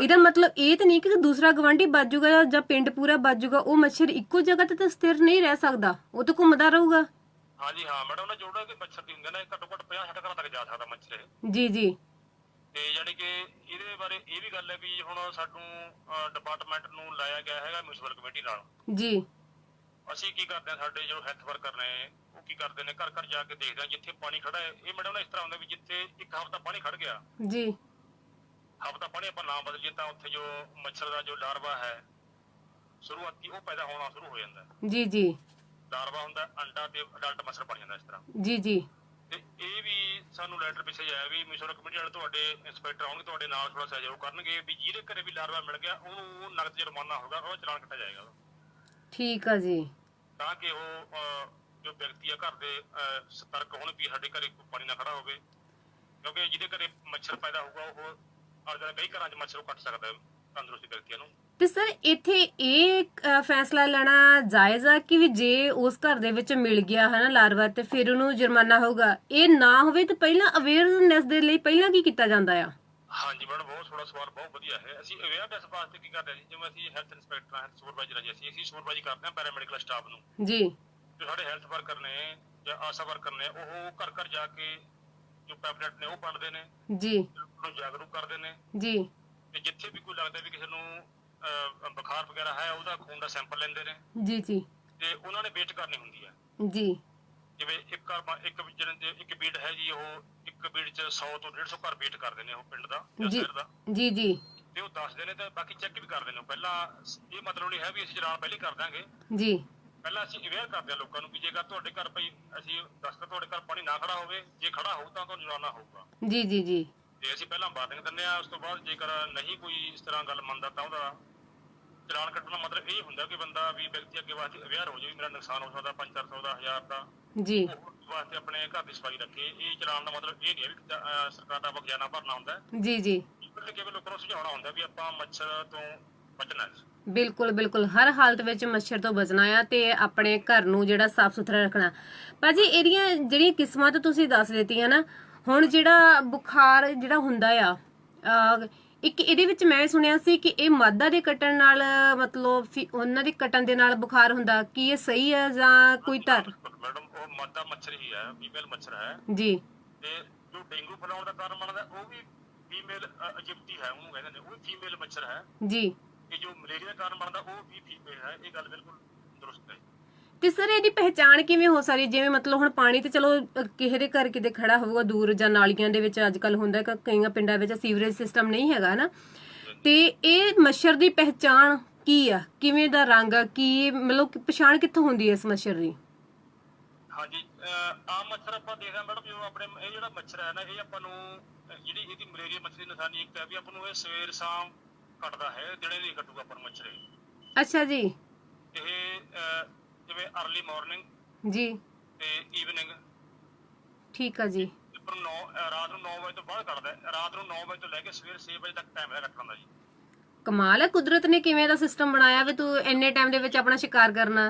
ਇਹਦਾ ਮਤਲਬ ਇਹ ਤਾਂ ਨਹੀਂ ਕਿ ਦੂਸਰਾ ਗਵਾਂਢੀ ਬਾਜੂਗਾ ਜਾਂ ਪਿੰਡ ਪੂਰਾ ਬਾਜੂਗਾ ਉਹ ਮੱਛਰ ਇੱਕੋ ਜਗ੍ਹਾ ਤੇ ਤਾਂ ਸਥਿਰ ਨਹੀਂ ਰਹਿ ਸਕਦਾ, ਉਹ ਤਾਂ ਘੁੰਮਦਾ ਰਹੂਗਾ। ਹਾਂਜੀ ਹਾਂ। ਮੈਡਮ ਨਾ ਜੋੜਾ ਕਿ ਮੱਛਰ ਦੀ ਹੁੰਦੇ ਨੇ ਘੱਟੋ ਘੱਟ 50 60 ਘਰਾਂ ਤੱਕ ਜਾ ਸਕਦਾ ਮੱਛਰ ਇਹ। ਜੀ ਜੀ। ਤੇ ਯਾਨੀ ਕਿ ਇਹਦੇ ਬਾਰੇ ਇਹ ਵੀ ਗੱਲ ਹੈ ਵੀ ਹੁਣ ਸਾਨੂੰ ਡਿਪਾਰਟਮੈਂਟ ਨੂੰ ਲਾਇਆ ਗਿਆ ਹੈਗਾ ਮਿਊਨਿਸਪਲ ਕਮੇਟੀ ਨਾਲ। ਜੀ। ਅਸੀਂ ਕੀ ਕਰਦੇ ਹਾਂ ਸਾਡੇ ਜੋ ਹੈਲਥ ਵਰਕਰ ਨੇ ਉਹ ਕੀ ਕਰਦੇ ਨੇ ਘਰ ਘਰ ਜਾ ਕੇ ਦੇਖਦੇ ਆ ਜਿੱਥੇ ਪਾਣੀ ਖੜਾ ਹੈ। ਇਹ ਮੈਡਮ ਨਾ ਇਸ ਤਰ੍ਹਾਂ ਹੁੰਦਾ ਵੀ ਜਿੱਥੇ ਇੱਕ ਹਫ਼ਤਾ ਪਾਣੀ ਖੜ ਗਿਆ ਜੀ। ਹਫ਼ਤਾ ਪਾਣੀ ਆਪਾਂ ਨਾ ਬਦਲੀਏ ਤਾਂ ਉੱਥੇ ਜੋ ਮੱਛਰ ਦਾ ਜੋ ਲਾਰਵਾ ਹੈ ਸ਼ੁਰੂਆਤੀ ਉਹ ਪੈਦਾ ਹੋਣਾ ਸ਼ੁਰੂ ਹੋ ਜਾਂਦਾ ਜੀ ਜੀ। ਲਾਰਵਾ ਹੁੰਦਾ ਅੰਡਾ ਤੇ ਅਡਲਟ ਮੱਛਰ ਬਣ ਜਾਂਦਾ ਇਸ ਤਰ੍ਹਾਂ। ਜੀ ਜੀ। ਤੇ ਇਹ ਵੀ ਸਾਨੂੰ ਲੈਟਰ ਮੈਸੇਜ ਆਇਆ ਵੀ ਮਿਸ਼ਨ ਕਮੇਟੀ ਵਾਲੇ ਤੁਹਾਡੇ ਇੰਸਪੈਕਟਰ ਆਉਣਗੇ ਤੁਹਾਡੇ ਨਾਲ ਥੋੜਾ ਸਹਿਯੋਗ ਕਰਨਗੇ ਵੀ ਜਿਹਦੇ ਘਰੇ ਵੀ ਲਾਰਵਾ ਮਿਲ ਗਿਆ ਉਹਨੂੰ ਨਗਦ ਜੁਰਮਾਨਾ ਹੋਗਾ ਉਹ ਚਲਾਨ ਕੱਟਿਆ ਜਾਏਗਾ ਠੀਕ ਆ ਜੀ। ਤਾਂ ਕਿ ਉਹ ਜੋ ਵਿਅਕਤੀ ਆ ਘਰ ਦੇ ਸਤਰਕ ਹੋਣ ਵੀ ਸਾਡੇ ਘਰੇ ਕੋਈ ਪਾਣੀ ਨਾ ਖੜਾ ਹੋਵੇ। ਕਿਉਂਕਿ ਜਿਹਦੇ ਘਰੇ ਮੱਛਰ ਪੈਦਾ ਹੋਊਗਾ ਉਹ ਅਰਜਨ ਕਈ ਘਰਾਂ 'ਚ ਮੱਛਰ ਕੱਟ ਸਕਦਾ ਹੈ ਤੰਦਰੁਸਤ ਵਿਅਕਤੀਆਂ ਨੂੰ। ਤੇ ਸਰ ਇੱਥੇ ਇਹ ਫੈਸਲਾ ਲੈਣਾ ਜਾਇਜ਼ ਆ ਕਿ ਵੀ ਜੇ ਉਸ ਘਰ ਦੇ ਵਿੱਚ ਮਿਲ ਗਿਆ ਹੈ ਨਾ ਲਾਰਵਾ ਤੇ ਫਿਰ ਉਹਨੂੰ ਜੁਰਮਾਨਾ ਹੋਊਗਾ? ਇਹ ਨਾ ਹੋਵੇ ਤਾਂ ਪਹਿਲਾਂ ਅਵੇਅਰਨੈਸ ਦੇ ਲਈ ਪਹਿਲਾਂ ਕੀ ਕੀਤਾ ਜਾਂਦਾ ਆ? ਹਾਂਜੀ ਮੈਡਮ ਬਹੁਤ ਸੋਹਣਾ ਸਵਾਲ ਬਹੁਤ ਵਧੀਆ ਹੈ। ਅਸੀਂ ਅਵੇਅਰਨੈਸ ਵਾਸਤੇ ਕੀ ਕਰਦੇ ਹਾਂ ਜੀ? ਜਿਵੇਂ ਅਸੀਂ ਹੈਲਥ ਇੰਸਪੈਕਟਰ ਹਾਂ ਸੁਪਰਵਾਈਜ਼ਰ ਹਾਂ ਜੀ ਅਸੀਂ ਅਸੀਂ ਸੁਪਰਵਾਈਜ਼ ਕਰਦੇ ਹਾਂ ਪੈਰਾਮੈਡੀਕਲ ਸਟਾਫ ਨੂੰ। ਜੀ। ਜੋ ਸਾਡੇ ਹੈਲਥ ਵਰਕਰ ਨੇ ਜਾਂ ਆਸ਼ਾ ਵਰਕਰ ਨੇ ਉਹ ਘਰ ਘਰ ਜਾ ਕੇ ਜੋ ਪੈਪਲੇਟ ਨੇ ਉਹ ਵੰਡਦੇ ਨੇ। ਜੀ। ਲੋਕਾਂ ਨੂੰ ਜਾਗਰੂਕ ਕਰਦੇ ਨੇ। ਜੀ। ਤੇ ਜਿੱਥੇ ਵੀ ਕੋਈ ਲੱਗਦਾ ਵੀ ਕਿਸੇ ਨੂੰ ਬੁਖਾਰ ਵਗੈਰਾ ਹੈ ਉਹਦਾ ਖੂਨ ਦਾ ਸੈਂਪਲ ਲੈਂਦੇ ਨੇ। ਜੀ ਜੀ। ਤੇ ਉਹਨਾਂ ਨੇ ਵੇਟ ਕਰਨੀ ਹੁੰਦੀ ਹੈ ਜੀ। ਜਿਵੇਂ ਇੱਕ ਘਰ ਇੱਕ ਜਿਹੜੇ ਦੇ- ਇੱਕ ਬੀਟ ਹੈ ਜੀ ਉਹ ਇੱਕ ਬੀਟ ਚ 100 ਤੋਂ 150 ਘਰ ਬੀਟ ਕਰਦੇ ਨੇ ਉਹ ਪਿੰਡ ਦਾ ਜਾਂ ਸ਼ਹਿਰ ਦਾ। ਜੀ ਜੀ। ਤੇ ਉਹ ਦੱਸਦੇ ਨੇ ਤੇ ਬਾਕੀ ਚੈੱਕ ਵੀ ਕਰਦੇ ਨੇ। ਪਹਿਲਾਂ ਇਹ ਮਤਲਬ ਨਹੀਂ ਹੈ ਵੀ ਅਸੀਂ ਚਲਾਨ ਪਹਿਲੇ ਕਰ ਦਾਂਗੇ। ਜੀ। ਪਹਿਲਾਂ ਅਸੀਂ ਅਵੇਅਰ ਕਰਦੇ ਹਾਂ ਲੋਕਾਂ ਨੂੰ ਵੀ ਜੇਕਰ ਤੁਹਾਡੇ ਘਰ ਭਈ ਅਸੀਂ ਦੱਸਦਾ ਤੁਹਾਡੇ ਘਰ ਪਾਣੀ ਨਾ ਖੜਾ ਹੋਵੇ ਜੇ ਖੜਾ ਹੋਊ ਤਾਂ ਤੁਹਾਨੂੰ ਜੁਰਮਾਨਾ ਹੋਊਗਾ। ਜੀ ਜੀ ਜੀ। ਤੇ ਅਸੀਂ ਪਹਿਲਾਂ ਵਾਰਨਿੰਗ ਦਿੰਦੇ ਆ ਉਸ ਤੋਂ ਬਾਅਦ ਜੇਕਰ ਨਹੀਂ ਕੋਈ ਇਸ ਤਰ੍ਹਾਂ ਗੱਲ ਮੰਨਦਾ ਤਾਂ ਉਹਦਾ ਚਲਾਨ ਕੱਟਣ ਦਾ ਮਤਲਬ ਇਹ ਹੁੰਦਾ ਕਿ ਬੰਦਾ ਵੀ ਵਿਅਕਤੀ ਅੱਗੇ ਵਾਸਤੇ ਅਵੇਅਰ ਹੋ ਜਾਵੇ ਮੇਰਾ ਨੁਕਸਾਨ ਹੋ ਸਕਦਾ 5-400 ਦਾ 1000 ਦਾ। ਜੀ। ਵਾਸਤੇ ਆਪਣੇ ਘਰ ਦੀ ਸਫ਼ਾਈ ਰੱਖੇ। ਇਹ ਚਲਾਨ ਦਾ ਮਤਲਬ ਇਹ ਨਹੀਂ ਹੈ ਵੀ ਸਰਕਾਰ ਦਾ ਬਖਿਆਨਾ ਭਰਨਾ ਹੁੰਦਾ। ਜੀ ਜੀ। ਕਿਵੇਂ ਲੋਕਾਂ ਨੂੰ ਸਮਝਾਉਣਾ ਹੁੰਦਾ ਵੀ ਆਪਾਂ ਮੱਛਰ ਤੋਂ ਬਚਣਾ ਹੈ। ਬਿਲਕੁਲ ਬਿਲਕੁਲ। ਹਰ ਹਾਲਤ ਵਿੱਚ ਮੱਛਰ ਤੋਂ ਬਚਣਾ ਆ ਤੇ ਆਪਣੇ ਘਰ ਨੂੰ ਜਿਹੜਾ ਸਾਫ਼ ਸੁਥਰਾ ਰੱਖਣਾ। ਭਾਜੀ ਇਹਦੀਆਂ ਜਿਹੜੀਆਂ ਕਿਸਮਾਂ ਤਾਂ ਤੁਸੀਂ ਦੱਸ ਦਿੱਤੀਆਂ ਨਾ ਹੁਣ ਜਿਹੜਾ ਬੁਖਾਰ ਜਿਹੜਾ ਹੁੰਦਾ ਆ ਇੱਕ ਇਹਦੇ ਵਿੱਚ ਮੈਂ ਸੁਣਿਆ ਸੀ ਕਿ ਇਹ ਮਾਦਾ ਦੇ ਕੱਟਣ ਨਾਲ ਮਤਲਬ ਉਹਨਾਂ ਦੇ ਕੱਟਣ ਦੇ ਨਾਲ ਬੁਖਾਰ ਹੁੰਦਾ ਕੀ ਇਹ ਸਹੀ ਹੈ ਜਾਂ ਕੋਈ ਧਰ? ਮੈਡਮ ਉਹ ਮਾਦਾ ਮੱਛਰ ਹੀ ਹੈ ਫੀਮੇਲ ਮੱਛਰ ਹੈ। ਜੀ। ਤੇ ਜੋ ਡੇਂਗੂ ਫੈਲਾਉਣ ਦਾ ਕਾਰਨ ਬਣਦਾ ਉਹ ਵੀ ਫੀਮੇਲ ਅਜਿਪਟੀ ਹੈ ਉਹਨੂੰ ਕਹਿੰਦੇ ਨੇ ਉਹ ਫੀਮੇਲ ਮੱਛਰ ਹੈ। ਜੀ। ਤੇ ਜੋ ਮਲੇਰੀਆ ਦਾ ਕਾਰਨ ਬਣਦਾ ਉਹ ਵੀ ਫੀਮੇਲ ਹੈ ਇਹ ਗੱਲ ਬਿਲਕੁਲ ਦਰੁਸਤ ਹੈ। ਤੇ ਸਰ ਇਹਦੀ ਪਹਿਚਾਣ ਕਿਵੇਂ ਹੋ ਸਕਦੀ? ਜਿਵੇਂ ਮਤਲਬ ਹੁਣ ਪਾਣੀ ਤੇ ਚਲੋ ਕਿਸੇ ਦੇ ਘਰ ਕਿਤੇ ਖੜਾ ਹੋਊਗਾ ਦੂਰ ਜਾਂ ਨਾਲੀਆਂ ਦੇ ਵਿੱਚ ਅੱਜ ਕੱਲ ਹੁੰਦਾ ਕਿ ਕਈਆਂ ਪਿੰਡਾਂ ਵਿੱਚ ਸੀਵਰੇਜ ਸਿਸਟਮ ਨਹੀਂ ਹੈਗਾ ਨਾ। ਤੇ ਇਹ ਮੱਛਰ ਦੀ ਪਹਿਚਾਣ ਕੀ ਆ? ਕਿਵੇਂ ਦਾ ਰੰਗ ਆ? ਕੀ ਮਤਲਬ ਪਛਾਣ ਕਿੱਥੋਂ ਹੁੰਦੀ ਹੈ ਇਸ ਮੱਛਰ ਦੀ? ਹਾਂਜੀ ਅਹ ਆਮ ਮੱਛਰ ਆਪਾਂ ਦੇਖਦੇ ਹਾਂ ਮੈਡਮ ਜੋ ਆਪਣੇ ਇਹ ਜਿਹੜਾ ਮੱਛਰ ਹੈ ਨਾ ਇਹ ਆਪਾਂ ਨੂੰ ਅਹ ਜਿਹੜੀ ਇਹਦੀ ਮਲੇਰੀਆ ਮੱਛਰ ਦੀ ਨਿਸ਼ਾਨੀ ਇੱਕ ਹੈ ਵੀ ਆਪਾਂ ਨੂੰ ਇਹ ਸਵੇਰ ਸ਼ਾਮ ਕੱਟਦਾ ਹੈ ਜਿਹੜੇ ਨਹੀਂ ਕੱਟੂਗਾ ਆਪਾਂ ਨੂੰ ਮੱਛਰ ਇਹ। ਅੱਛਾ ਜੀ। ਇਹ ਜਿਵੇਂ अर्ਲੀ ਮਾਰਨਿੰਗ ਜੀ। ਤੇ ਈਵਨਿੰਗ ਠੀਕ ਆ ਜੀ। ਪਰ 9 ਰਾਤ ਨੂੰ 9 ਵਜੇ ਤੋਂ ਬਾਅਦ ਕੱਟਦਾ ਹੈ। ਰਾਤ ਨੂੰ 9 ਵਜੇ ਤੋਂ ਲੈ ਕੇ ਸਵੇਰ 6 ਵਜੇ ਤੱਕ ਟਾਈਮ ਹੈ ਕੱਟਣ ਦਾ ਜੀ। ਕਮਾਲ ਹੈ ਕੁਦਰਤ ਨੇ ਕਿਵੇਂ ਦਾ ਸਿਸਟਮ ਬਣਾਇਆ ਵੀ ਤੂੰ ਇੰਨੇ ਟਾਈਮ ਦੇ ਵਿੱਚ ਆਪਣਾ ਸ਼ਿਕਾਰ ਕਰਨਾ?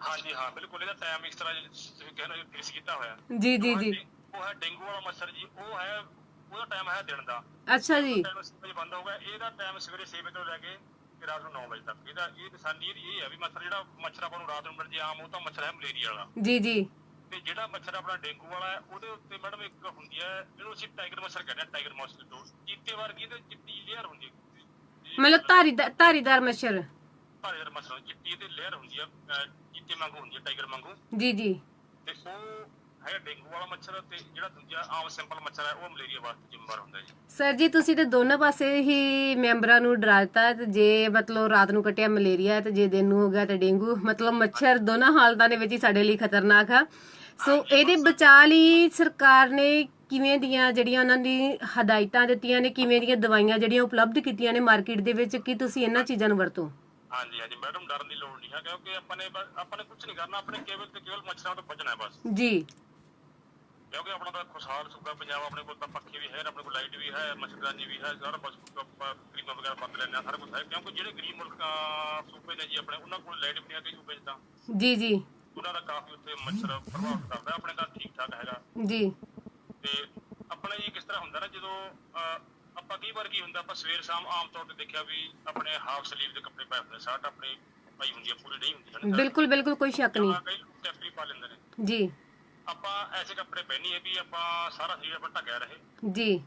ਹਾਂਜੀ ਹਾਂ ਬਿਲਕੁਲ ਇਹਦਾ ਟਾਈਮ ਇਸ ਤਰ੍ਹਾਂ ਜਿਵੇਂ ਕਹਿੰਦੇ ਫਿਕਸ ਕੀਤਾ ਹੋਇਆ। ਜੀ ਜੀ ਜੀ ਉਹ ਹੈ ਡੇਂਗੂ ਵਾਲਾ ਮੱਛਰ ਜੀ ਉਹ ਹੈ ਉਹਦਾ ਟਾਈਮ ਹੈ ਦਿਨ ਦਾ। ਅੱਛਾ ਜੀ। ਟਾਈਮ 6 ਵਜੇ ਬੰਦ ਹੋਊਗਾ ਇਹਦਾ ਟਾਈਮ ਸਵੇਰੇ 6 ਵਜੇ ਤੋਂ ਲੈ ਕੇ ਤੇ ਰਾਤ ਨੂੰ 9 ਵਜੇ ਤੱਕ। ਇਹਦਾ ਇਹ ਨਿਸ਼ਾਨੀ ਇਹਦੀ ਇਹ ਹੈ ਵੀ ਮੱਛਰ ਜਿਹੜਾ ਮੱਛਰ ਆਪਾਂ ਨੂੰ ਰਾਤ ਨੂੰ ਮਿਲ ਜੇ ਆਮ ਉਹ ਤਾਂ ਮੱਛਰ ਹੈ ਮਲੇਰੀਆ ਵਾਲਾ। ਜੀ ਜੀ। ਤੇ ਜਿਹੜਾ ਮੱਛਰ ਆਪਣਾ ਡੇਂਗੂ ਵਾਲਾ ਹੈ ਉਹਦੇ ਉੱਤੇ ਮੈਡਮ ਇੱਕ ਹੁੰਦੀ ਹੈ ਇਹਨੂੰ ਅਸੀਂ ਟਾਈਗਰ ਮੱਛਰ ਕਹਿੰਦੇ ਆ ਟਾਈਗਰ ਮੋਸਕੀਟੋ ਚੀਤੇ ਵਰਗੀ ਤੇ ਚਿੱਟੀ ਲੇਅਰ ਹੁੰਦੀ ਹੈ। ਮਤਲਬ ਧਾਰੀਦਾਰ ਧਾਰੀਦਾਰ ਮੱਛਰ। ਭਾਰੇ ਮੱਛਰ ਚਿੱਟੀ ਤੇ ਲੇਅਰ ਹੁੰਦੀ ਹੈ ਚੀਤੇ ਵਾਂਗੂ ਹੁੰਦੀ ਹੈ ਟਾਈਗਰ ਵਾਂਗੂ। ਜੀ ਜੀ। ਤੇ ਉਹ ਹੈ ਡੇਂਗੂ ਵਾਲਾ ਮੱਛਰ ਤੇ ਜਿਹੜਾ ਦੂਜਾ ਆਮ ਸਿੰਪਲ ਮੱਛਰ ਹੈ ਉਹ ਮਲੇਰੀਆ ਵਾਸਤੇ ਜ਼ਿੰਮੇਵਾਰ ਹੁੰਦਾ ਜੀ। ਸਰ ਜੀ ਤੁਸੀਂ ਤੇ ਦੋਨੋਂ ਪਾਸੇ ਹੀ ਮੈਂਬਰਾਂ ਨੂੰ ਡਰਾ ਦਿੱਤਾ ਹੈ ਤੇ ਜੇ ਮਤਲਬ ਰਾਤ ਨੂੰ ਕਟਿਆ ਮਲੇਰੀਆ ਹੈ ਤੇ ਜੇ ਦਿਨ ਨੂੰ ਹੋ ਗਿਆ ਤੇ ਡੇਂਗੂ ਮਤਲਬ ਮੱਛਰ ਦੋਨਾਂ ਹਾਲਤਾਂ ਦੇ ਵਿੱਚ ਹੀ ਸਾਡੇ ਲਈ ਖਤਰਨਾਕ ਆ। ਸੋ ਇਹਦੇ ਬਚਾਅ ਲਈ ਸਰਕਾਰ ਨੇ ਕਿਵੇਂ ਦੀਆਂ ਜਿਹੜੀਆਂ ਉਹਨਾਂ ਦੀ ਹਦਾਇਤਾਂ ਦਿੱਤੀਆਂ ਨੇ ਕਿਵੇਂ ਦੀਆਂ ਦਵਾਈਆਂ ਜਿਹੜੀਆਂ ਉਪਲਬਧ ਕੀਤੀਆਂ ਨੇ ਮਾਰਕੀਟ ਦੇ ਵਿੱਚ ਕਿ ਤੁਸੀਂ ਇਹਨਾਂ ਚੀਜ਼ਾਂ ਨੂੰ ਵਰਤੋ? ਹਾਂਜੀ ਹਾਂਜੀ ਮੈਡਮ ਡਰਨ ਦੀ ਲੋੜ ਨਹੀਂ ਹੈ ਕਿਉਂਕਿ ਆਪਾਂ ਨੇ ਬਸ- ਆਪਾਂ ਨੇ ਕੁਝ ਨਹੀਂ ਕਰਨਾ ਆਪਣੇ ਕੇਵਲ ਤੇ ਕੇਵਲ ਮੱਛਰਾਂ ਤੋਂ ਬਚਣਾ ਹੈ ਬਸ। ਜੀ। ਕਿਉਂਕਿ ਆਪਣਾ ਤਾਂ ਖੁਸ਼ਹਾਲ ਸੂਬਾ ਪੰਜਾਬ ਆਪਣੇ ਕੋਲ ਤਾਂ ਪੱਖੇ ਵੀ ਹੈ ਆਪਣੇ ਕੋਲ ਲਾਈਟ ਵੀ ਹੈ ਮੱਛਰਦਾਨੀ ਵੀ ਹੈ ਸਾਰਾ ਬਸ ਆਪਾਂ ਕਰੀਮਾਂ ਵਗੈਰਾ ਲੈਂਦੇ ਹਾਂ ਸਾਰਾ ਕੁਝ ਹੈ। ਕਿਉਂਕਿ ਜਿਹੜੇ ਗਰੀਬ ਮੁਲਕ ਸੂਬੇ ਨੇ ਜੀ ਆਪਣੇ ਉਹਨਾਂ ਕੋਲ ਲਾਈਟ ਵੀ ਨਹੀਂ ਹੈ ਕਈ ਸੂਬੇ 'ਚ ਤਾਂ। ਜੀ ਜੀ। ਉਹਨਾਂ ਦਾ ਕਾਫੀ ਉੱਥੇ ਮੱਛਰ ਪ੍ਰਭਾਵਿਤ ਕਰਦਾ ਆਪਣੇ ਤਾਂ ਠੀਕ ਠਾਕ ਹੈਗਾ। ਜੀ। ਤੇ ਆਪਣਾ ਜੀ ਕਿਸ ਤਰ੍ਹਾਂ ਹੁੰਦਾ ਨਾ ਜਦੋਂ ਆਪਾਂ ਕਈ ਵਾਰ ਕੀ ਹੁੰਦਾ ਆਪਾਂ ਸਵੇਰ ਸ਼ਾਮ ਆਮ ਤੌਰ ਤੇ ਦੇਖਿਆ ਵੀ ਆਪਣੇ ਹਾਫ ਸਲੀਵ ਦੇ ਕੱਪੜੇ ਪਾਏ ਹੁੰਦੇ ਸ਼ਰਟ ਆਪਣੀ ਪਾਈ ਹੁੰਦੀ ਹੈ ਪੂਰੀ ਨਹੀਂ ਹੁੰਦੀ ਬਿਲਕੁਲ ਬਿਲਕੁਲ ਕੋਈ ਸ਼ੱਕ ਨਹੀਂ। ਕਈ ਲੋਕ ਕੈਪਰੀ ਪਾ ਲੈਂਦੇ ਨੇ। ਜੀ। ਆਪਾਂ ਐਸੇ ਕੱਪੜੇ ਪਹਿਨੀਏ ਵੀ ਆਪਾਂ ਸਾਰਾ ਸਰੀਰ ਆਪਣਾ ਢੱਕਿਆ ਰਹੇ। ਜੀ।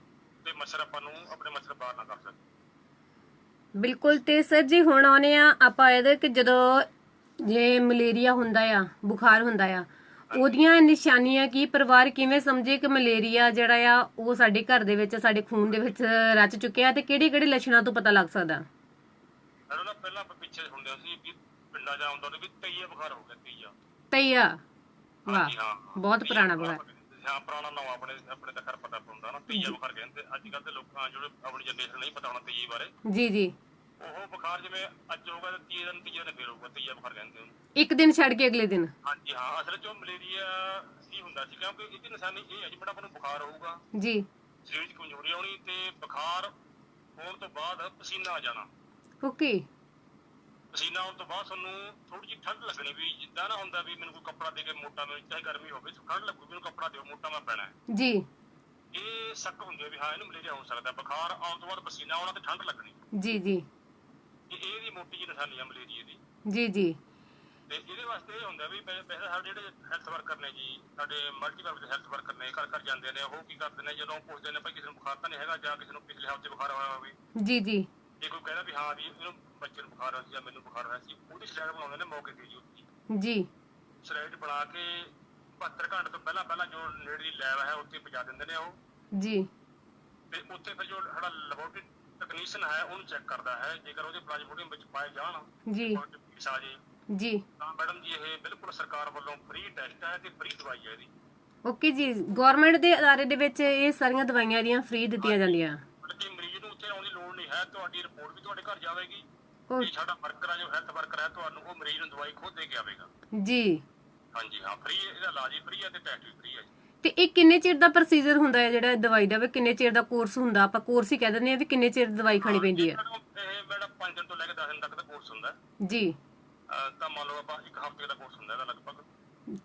ਤੇ ਮੱਛਰ ਆਪਾਂ ਨੂੰ ਆਪਣੇ ਮੱਛਰ ਬਾਹਰ ਨਾ ਕਰ ਸਕੇ ਬਿਲਕੁਲ ਤੇ ਸਰ ਜੀ ਹੁਣ ਆਉਨੇ ਆ ਆਪਾਂ ਇਹਦੇ ਕਿ ਜਦੋਂ ਜੇ ਮਲੇਰੀਆ ਹੁੰਦਾ ਆ ਬੁਖਾਰ ਹੁੰਦਾ ਆ ਉਹਦੀਆਂ ਨਿਸ਼ਾਨੀਆਂ ਕੀ ਪਰਿਵਾਰ ਕਿਵੇਂ ਸਮਝੇ ਕਿ ਮਲੇਰੀਆ ਜਿਹੜਾ ਆ ਉਹ ਸਾਡੇ ਘਰ ਦੇ ਵਿੱਚ ਸਾਡੇ ਖੂਨ ਦੇ ਵਿੱਚ ਰਚ ਚੁੱਕਿਆ ਤੇ ਕਿਹੜੇ ਕਿਹੜੇ ਲੱਛਣਾਂ ਤੋਂ ਪਤਾ ਲੱਗ ਸਕਦਾ? ਨਾ ਪਹਿਲਾਂ ਆਪਾਂ ਪਿੱਛੇ ਹੁੰਦੇ ਸੀ ਵੀ ਪਿੰਡਾਂ ਜਾ ਹੁੰਦਾ ਸੀ ਵੀ ਤਈਆ ਬੁਖਾਰ ਹੋ ਗਿਆ ਤਈਆ। ਤਈਆ। ਵਾਹ ਹਾਂ ਬਹੁਤ ਪੁਰਾਣਾ ਬੁਖਾਰ ਹਾਂ। ਪੁਰਾਣਾ ਨਾਮ ਆਪਣੇ ਆਪਣੇ ਤਾਂ ਖਰ ਪਤਾ ਹੁੰਦਾ ਨਾ ਤਈਆ ਬੁਖਾਰ ਕਹਿੰਦੇ ਅੱਜ ਕੱਲ ਦੇ ਲੋਕਾਂ ਜਿਹੜੇ ਆਪਣੀ ਜਨਰੇਸ਼ਨ ਨਹੀਂ ਪਤਾ ਹੋਣਾ ਤਈਏ ਬਾਰੇ। ਜੀ ਜੀ। ਉਹ ਬੁਖਾਰ ਜਿਵੇਂ ਅੱਜ ਹੋਗਾ ਤੇ ਤੀਏ ਦਿਨ ਤੀਏ ਦਿਨ ਫੇਰ ਹੋਊਗਾ ਤਈਆ ਬੁਖਾਰ ਕਹਿੰਦੇ ਉਹਨੂੰ। ਇੱਕ ਦਿਨ ਛੱਡ ਕੇ ਅਗਲੇ ਦਿਨ। ਹਾਂਜੀ ਹਾਂ ਅਸਲ ਚ ਉਹ ਮਲੇਰੀਆ ਹੀ ਹੁੰਦਾ ਸੀ ਕਿਉਂਕਿ ਇਹਦੀ ਨਿਸ਼ਾਨੀ ਇਹ ਹੈ ਜੀ ਬੜਾ ਆਪਾਂ ਨੂੰ ਬੁਖਾਰ ਹੋਊਗਾ। ਜੀ। ਸਰੀਰ 'ਚ ਕਮਜ਼ੋਰੀ ਆਉਣੀ ਤੇ ਬੁਖਾਰ ਹੋਣ ਤੋਂ ਬਾਅਦ ਪਸੀਨਾ ਆ ਜਾਣਾ। ਓਕੇ। ਪਸੀਨਾ ਆਉਣ ਤੋਂ ਬਾਅਦ ਤੁਹਾਨੂੰ ਥੋੜੀ ਜਿਹੀ ਠੰਡ ਲੱਗਣੀ ਵੀ ਜਿੱਦਾਂ ਨਾ ਹੁੰਦਾ ਵੀ ਮੈਨੂੰ ਕੋਈ ਕੱਪੜਾ ਦੇ ਕੇ ਮੋਟਾ ਮੈਨੂੰ ਚਾਹੇ ਗਰਮੀ ਹੋਵੇ ਠੰਡ ਲੱਗੂ ਮੈਨੂੰ ਕੱਪੜਾ ਦਿਓ ਮੋਟਾ ਮੈਂ ਪੈਣਾ ਹੈ। ਜੀ। ਇਹ ਸ਼ੱਕ ਹੁੰਦੀ ਹੈ ਵੀ ਹਾਂ ਇਹਨੂੰ ਮਲੇਰੀਆ ਹੋ ਸਕਦਾ ਬੁਖਾਰ ਆਉਣ ਤੋਂ ਬਾਅਦ ਪਸੀਨਾ ਆਉਣਾ ਤੇ ਠੰਡ ਲੱਗਣੀ। ਜੀ ਜੀ। ਇਹ ਇਹਦੀ ਮੋਟੀ ਜਿਹੀ ਨਿਸ਼ਾਨੀ ਹੈ ਮਲੇਰੀਆ ਦੀ। ਜੀ ਜੀ। ਤੇ ਇਹਦੇ ਵਾਸਤੇ ਇਹ ਹੁੰਦਾ ਵੀ ਪਹਿ- ਪਹਿਲਾਂ ਸਾਡੇ ਜਿਹੜੇ ਹੈਲਥ ਵਰਕਰ ਨੇ ਜੀ ਸਾਡੇ ਮਲਟੀਪਲ ਦੇ ਹੈਲਥ ਵਰਕਰ ਨੇ ਘਰ ਘਰ ਜਾਂਦੇ ਨੇ ਉਹ ਕੀ ਕਰਦੇ ਨੇ ਜਦੋਂ ਪੁੱਛਦੇ ਨੇ ਭਾਈ ਕਿਸੇ ਨੂੰ ਬੁਖਾਰ ਤਾਂ ਨਹੀਂ ਹੈਗਾ ਜਾਂ ਕਿਸੇ ਨੂੰ ਪਿਛਲੇ ਹਫ਼ਤੇ ਬੁਖਾਰ ਹੋਇਆ ਹੋਵੇ। ਜੀ ਜੀ। ਜੇ ਕੋਈ ਕਹਿੰਦਾ ਵੀ ਹਾਂ ਵੀ ਇਹਨੂੰ ਬੱਚੇ ਨੂੰ ਬੁਖਾਰ ਹੋਇਆ ਸੀ ਜਾਂ ਮੈਨੂੰ ਬੁਖਾਰ ਹੋਇਆ ਸੀ ਉਹਦੀ ਸਲਾਈਡ ਬਣਾਉਂਦੇ ਨੇ ਮੌਕੇ ਤੇ ਜੀ ਜੀ। ਸਲਾਈਡ ਬਣਾ ਕੇ 72 ਘੰਟੇ ਤੋਂ ਪਹਿਲਾਂ ਪਹਿਲਾਂ ਜੋ ਨੇੜੇ ਦੀ ਲੈਬ ਹੈ ਉੱਥੇ ਪਹੁੰਚਾ ਦਿੰਦੇ ਨੇ ਉਹ। ਜੀ। ਤੇ ਉੱਥੇ ਫਿਰ ਜੋ ਸਾਡਾ ਲੈਬੋਰਟਰੀ ਟੈਕਨੀਸ਼ੀਅਨ ਹੈ ਉਹਨੂੰ ਚੈੱਕ ਕਰਦਾ ਹੈ ਜੇਕਰ ਉਹਦੇ ਪਲਾਜ਼ਮੋਡੀਅਮ ਵਿੱਚ ਪਾਏ ਜਾਣ ਜੀ। ਪੀਸ ਆ ਜੇ। ਜੀ। ਤਾਂ ਮੈਡਮ ਜੀ ਇਹ ਬਿਲਕੁਲ ਸਰਕਾਰ ਵੱਲੋਂ ਫ੍ਰੀ ਟੈਸਟ ਹੈ ਤੇ ਫ੍ਰੀ ਦਵਾਈ ਹੈ ਇਹਦੀ। ਓਕੇ ਜੀ ਗਵਰਨਮੈਂਟ ਦੇ ਅਦਾਰੇ ਦੇ ਵਿੱਚ ਇਹ ਸਾਰੀਆਂ ਦਵਾਈਆਂ ਦੀਆਂ ਫ੍ਰੀ ਦਿੱਤੀਆਂ ਜਾਂਦੀਆਂ। ਮਤਲਬ ਕਿ ਮਰੀਜ਼ ਨੂੰ ਉੱਥੇ ਆਉਣ ਦੀ ਲੋੜ ਨਹੀਂ ਹੈ ਤੁਹਾਡੀ ਰਿਪੋਰਟ ਵੀ ਤੁਹਾਡੇ ਘਰ ਜਾਵੇਗੀ ਤੇ ਸਾਡਾ ਵਰਕਰ ਹੈ ਜੋ ਹੈਲਥ ਵਰਕਰ ਹੈ ਤੁਹਾਨੂੰ ਉਹ ਮਰੀਜ਼ ਨੂੰ ਦਵਾਈ ਖੁਦ ਦੇ ਕੇ ਆਵੇਗਾ। ਜੀ। ਹਾਂਜੀ ਹਾਂ ਫ੍ਰੀ ਇਹਦਾ ਇਲਾਜ ਵੀ ਫ੍ਰੀ ਹੈ ਤੇ ਟੈਸਟ ਵੀ ਫ੍ਰੀ ਹੈ ਜੀ। ਤੇ ਇਹ ਕਿੰਨੇ ਚਿਰ ਦਾ ਪ੍ਰੋਸੀਜਰ ਹੁੰਦਾ ਹੈ ਜਿਹੜਾ ਦਵਾਈ ਦਾ? ਵੀ ਕਿੰਨੇ ਚਿਰ ਦਾ ਕੋਰਸ ਹੁੰਦਾ? ਆਪਾਂ ਕੋਰਸ ਹੀ ਕਹਿ ਦਿੰਦੇ ਆ ਵੀ ਕਿੰਨੇ ਚਿਰ ਦਵਾਈ ਖਾਣੀ ਪੈਂਦੀ ਹੈ। ਮੈਡਮ, ਇਹ ਮੈਡਮ 5 ਦਿਨ ਤੋਂ ਲੈ ਕੇ 10 ਦਿਨ ਤੱਕ ਦਾ ਕੋਰਸ ਹੁੰਦਾ ਹੈ। ਜੀ। ਅਹ ਤਾਂ ਮੰਨ ਲਓ ਆਪਾਂ ਇੱਕ ਹਫ਼ਤੇ ਦਾ ਕੋਰਸ ਹੁੰਦਾ ਇਹਦਾ ਲਗਭਗ।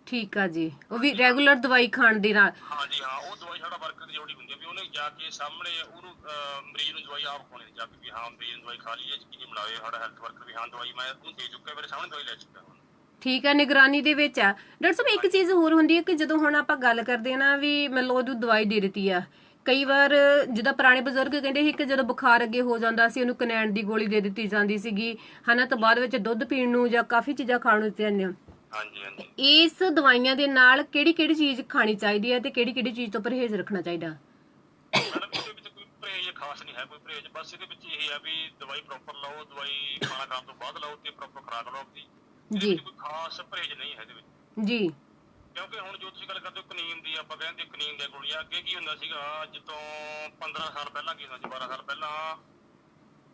ਠੀਕ ਆ ਜੀ। ਉਹ ਵੀ ਰੈਗੂਲਰ ਦਵਾਈ ਖਾਣ ਦੇ ਨਾਲ। ਹਾਂਜੀ ਹਾਂ ਉਹ ਦਵਾਈ ਸਾਡਾ ਵਰਕਰ ਦੀ ਜੋੜੀ ਹੁੰਦੀ ਹੈ ਵੀ ਉਹਨੇ ਜਾ ਕੇ ਸਾਹਮਣੇ ਉਹਨੂੰ ਅਹ, ਮਰੀਜ਼ ਨੂੰ ਦਵਾਈ ਆਪ ਖਵਾਉਣੀ ਜਾ ਕੇ ਵੀ ਹਾਂ ਮਰੀਜ਼ ਨੂੰ ਦਵਾਈ ਖਾ ਲਈ ਹੈ ਕਿ ਨਹੀਂ ਬਣਾਵੇ ਸਾਡਾ ਹੈਲਥ ਵਰਕਰ ਵੀ ਹਾਂ ਦਵਾਈ ਮੈਂ ਉਹਨੂੰ ਦੇ ਚੁੱਕਾ ਮੇਰੇ ਸਾਹਮਣੇ ਦਵਾਈ ਲੈ ਚੁੱਕਾ ਹੁਣ। ਠੀਕ ਹੈ ਨਿਗਰਾਨੀ ਦੇ ਵਿੱਚ ਆ। ਡਾਕਟਰ ਸਾਹਿਬ ਇੱਕ ਚੀਜ਼ ਹੋਰ ਹੁੰਦੀ ਹੈ ਕਿ ਜਦੋਂ ਹੁਣ ਆਪਾਂ ਗੱਲ ਕਰਦੇ ਆ ਨਾ ਵੀ ਮੰਨ ਲਓ ਉਹਨੂੰ ਦਵਾਈ ਦੇ ਦਿੱਤੀ ਆ ਕਈ ਵਾਰ ਜਿੱਦਾਂ ਪੁਰਾਣੇ ਬਜ਼ੁਰਗ ਕਹਿੰਦੇ ਸੀ ਕਿ ਜਦੋਂ ਬੁਖਾਰ ਅੱਗੇ ਹੋ ਜਾਂਦਾ ਸੀ ਉਹਨੂੰ ਕਨੈਣ ਦੀ ਗੋਲੀ ਦੇ ਦਿੱਤੀ ਜਾਂਦੀ ਸੀਗੀ ਹਨਾ ਤਾਂ ਬਾਅਦ ਵਿੱਚ ਦੁੱਧ ਪੀਣ ਨੂੰ ਜਾਂ ਕਾਫੀ ਚੀਜ਼ਾਂ ਖਾਣ ਨੂੰ ਦਿੱਤੀਆਂ ਜਾਂਦੀਆਂ ਹਾਂਜੀ ਹਾਂਜੀ। ਇਸ ਦਵਾਈਆਂ ਦੇ ਨਾਲ ਕਿਹੜੀ ਕਿਹੜੀ ਚੀਜ਼ ਖਾਣੀ ਚਾਹੀਦੀ ਹੈ ਤੇ ਕਿਹੜੀ ਕਿਹੜੀ ਚੀਜ਼ ਤੋਂ ਪਰਹੇਜ਼ ਰੱਖਣਾ ਚਾਹੀਦਾ? ਮੈਡਮ ਇਹਦੇ ਵਿੱਚ ਕੋਈ ਪਰਹੇਜ਼ ਖਾਸ ਨਹੀਂ ਹੈ ਕੋਈ ਪਰਹੇਜ਼। ਬਸ ਇਹਦੇ ਵਿੱਚ ਇਹ ਹੈ ਵੀ ਦਵਾਈ ਪ੍ਰੋਪਰ ਲਓ ਦਵਾਈ ਖਾਣਾ ਖਾਣ ਤੋਂ ਬਾਅਦ ਲਓ ਤੇ ਪ੍ਰੋਪਰ ਖੁਰਾਕ ਲਓ ਆਪਦੀ ਇਹਦੇ ਜੀ। ਵਿੱਚ ਕੋਈ ਖਾਸ ਪਰਹੇਜ਼ ਨਹੀਂ ਹੈ ਇਹਦੇ ਵਿੱਚ। ਜੀ। ਕਿਉਂਕਿ ਹੁਣ ਜੋ ਤੁਸੀਂ ਗੱਲ ਕਰਦੇ ਹੋ ਕਨੀਨ ਦੀ ਆਪਾਂ ਕਹਿੰਦੇ ਕਨੀਨ ਦੀਆਂ ਗੋਲੀਆਂ ਅੱਗੇ ਕੀ ਹੁੰਦਾ ਸੀਗਾ? ਅੱਜ ਤੋਂ 15 ਸਾਲ ਪਹਿਲਾਂ ਕੀ ਹੁੰਦਾ ਸੀ? 12 ਸਾਲ ਪਹਿਲਾਂ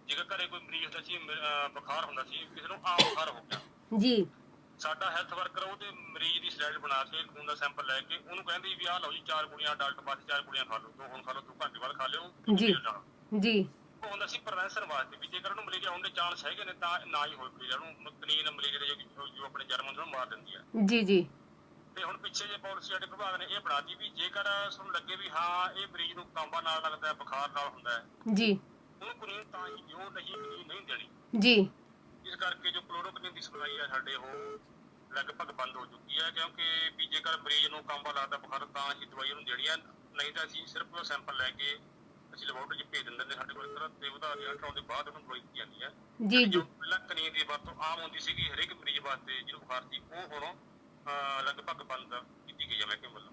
ਜੇਕਰ ਘਰੇ ਕੋਈ ਮਰੀਜ਼ ਹੁੰਦਾ ਸੀ ਅਹ ਬੁਖਾਰ ਹੁੰਦਾ ਸੀ ਕਿਸੇ ਨੂੰ ਆਮ ਬੁਖਾਰ ਹੋ ਗਿਆ। ਜੀ। ਸਾਡਾ ਹੈਲਥ ਵਰਕਰ ਉਹਦੇ ਮਰੀਜ਼ ਦੀ ਸਲਾਈਡ ਬਣਾ ਕੇ ਖੂਨ ਦਾ ਸੈਂਪਲ ਲੈ ਕੇ ਉਹਨੂੰ ਕਹਿੰਦੇ ਵੀ ਆਹ ਲਓ ਜੀ ਚਾਰ ਗੋਲੀਆਂ ਅਡਲਟ ਬਾਅਦ ਚਾਰ ਗੋਲੀਆਂ ਖਾ ਲਓ ਦੋ ਹੁਣ ਖਾ ਲਓ ਦੋ ਘੰਟੇ ਬਾਅਦ ਖਾ ਲਿਓ ਜੀ। ਜੀ। ਉਹ ਹੁੰਦਾ ਸੀ ਪ੍ਰੀਵੈਂਸ਼ਨ ਵਾਸਤੇ ਵੀ ਜੇਕਰ ਉਹਨੂੰ ਮਲੇਰੀਆ ਹੋਣ ਦੇ ਚਾਂਸ ਹੈਗੇ ਨੇ ਤਾਂ ਨਾ ਹੀ ਹੋਏ ਮਲੇਰੀਆ ਨੂੰ ਕਨੀਨ ਮਲੇਰੀਆ ਦੇ ਜੋ- ਜੋ ਆਪਣੇ ਜਰਮ ਹੁੰਦੇ ਉਹਨੂੰ ਮਾਰ ਦਿੰਦੀ ਹੈ ਜੀ ਜੀ। ਤੇ ਹੁਣ ਪਿੱਛੇ ਜੇ ਪਾਲਿਸੀ ਸਾਡੇ ਵਿਭਾਗ ਨੇ ਇਹ ਬਣਾਤੀ ਵੀ ਜੇਕਰ ਤੁਹਾਨੂੰ ਲੱਗੇ ਵੀ ਹਾਂ ਇਹ ਮਰੀਜ਼ ਨੂੰ ਕਾਂਬਾ ਨਾਲ ਲੱਗਦਾ ਹੈ ਬੁਖਾਰ ਨਾਲ ਹੁੰਦਾ ਹੈ ਜੀ। ਉਹਨੂੰ ਕੁਨੀਨ ਤਾਂ ਹੀ ਦਿਓ ਨਹੀਂ ਨਹੀਂ ਦੇਣੀ। ਜੀ। ਇਸ ਕਰਕੇ ਜੋ ਕਲੋਰੋਕੁਨੀਨ ਦੀ ਸਪਲਾਈ ਹੈ ਸਾਡੇ ਉਹ ਲਗਭਗ ਬੰਦ ਹੋ ਚੁੱਕੀ ਹੈ ਕਿਉਂਕਿ ਵੀ ਜੇਕਰ ਮਰੀਜ਼ ਨੂੰ ਕਾਂਬਾ ਲੱਗਦਾ ਬੁਖਾਰ ਤਾਂ ਅਸੀਂ ਦਵਾਈ ਉਹਨੂੰ ਦੇਣੀ ਹੈ ਨਹੀਂ ਤਾਂ ਅਸੀਂ ਸਿਰਫ ਸੈਂਪਲ ਲੈ ਕੇ ਅਸੀਂ ਲੈਬੋਰਟਰੀ 'ਚ ਭੇਜ ਦਿੰਦੇ ਨੇ ਸਾਡੇ ਕੋਲ ਤਰ੍ਹਾਂ ਤੇ ਉਹਦਾ ਰਿਜ਼ਲਟ ਆਉਣ ਦੇ ਬਾਅਦ ਉਹਨੂੰ ਦਵਾਈ ਦਿੱਤੀ ਜਾਂਦੀ ਹੈ ਜੀ ਜੋ। ਪਹਿਲਾਂ ਕਨੀਨ ਦੀ ਵਰਤੋਂ ਆਮ ਹੁੰਦੀ ਸੀਗੀ ਹਰੇਕ ਮਰੀਜ਼ ਵਾਸਤੇ ਜਿਹਨੂੰ ਬੁਖਾਰ ਸੀ ਉਹ ਹੁਣ ਲਗਭਗ ਬੰਦ ਕੀਤੀ ਗਈ ਹੈ ਮੈਂ ਵੱਲੋਂ।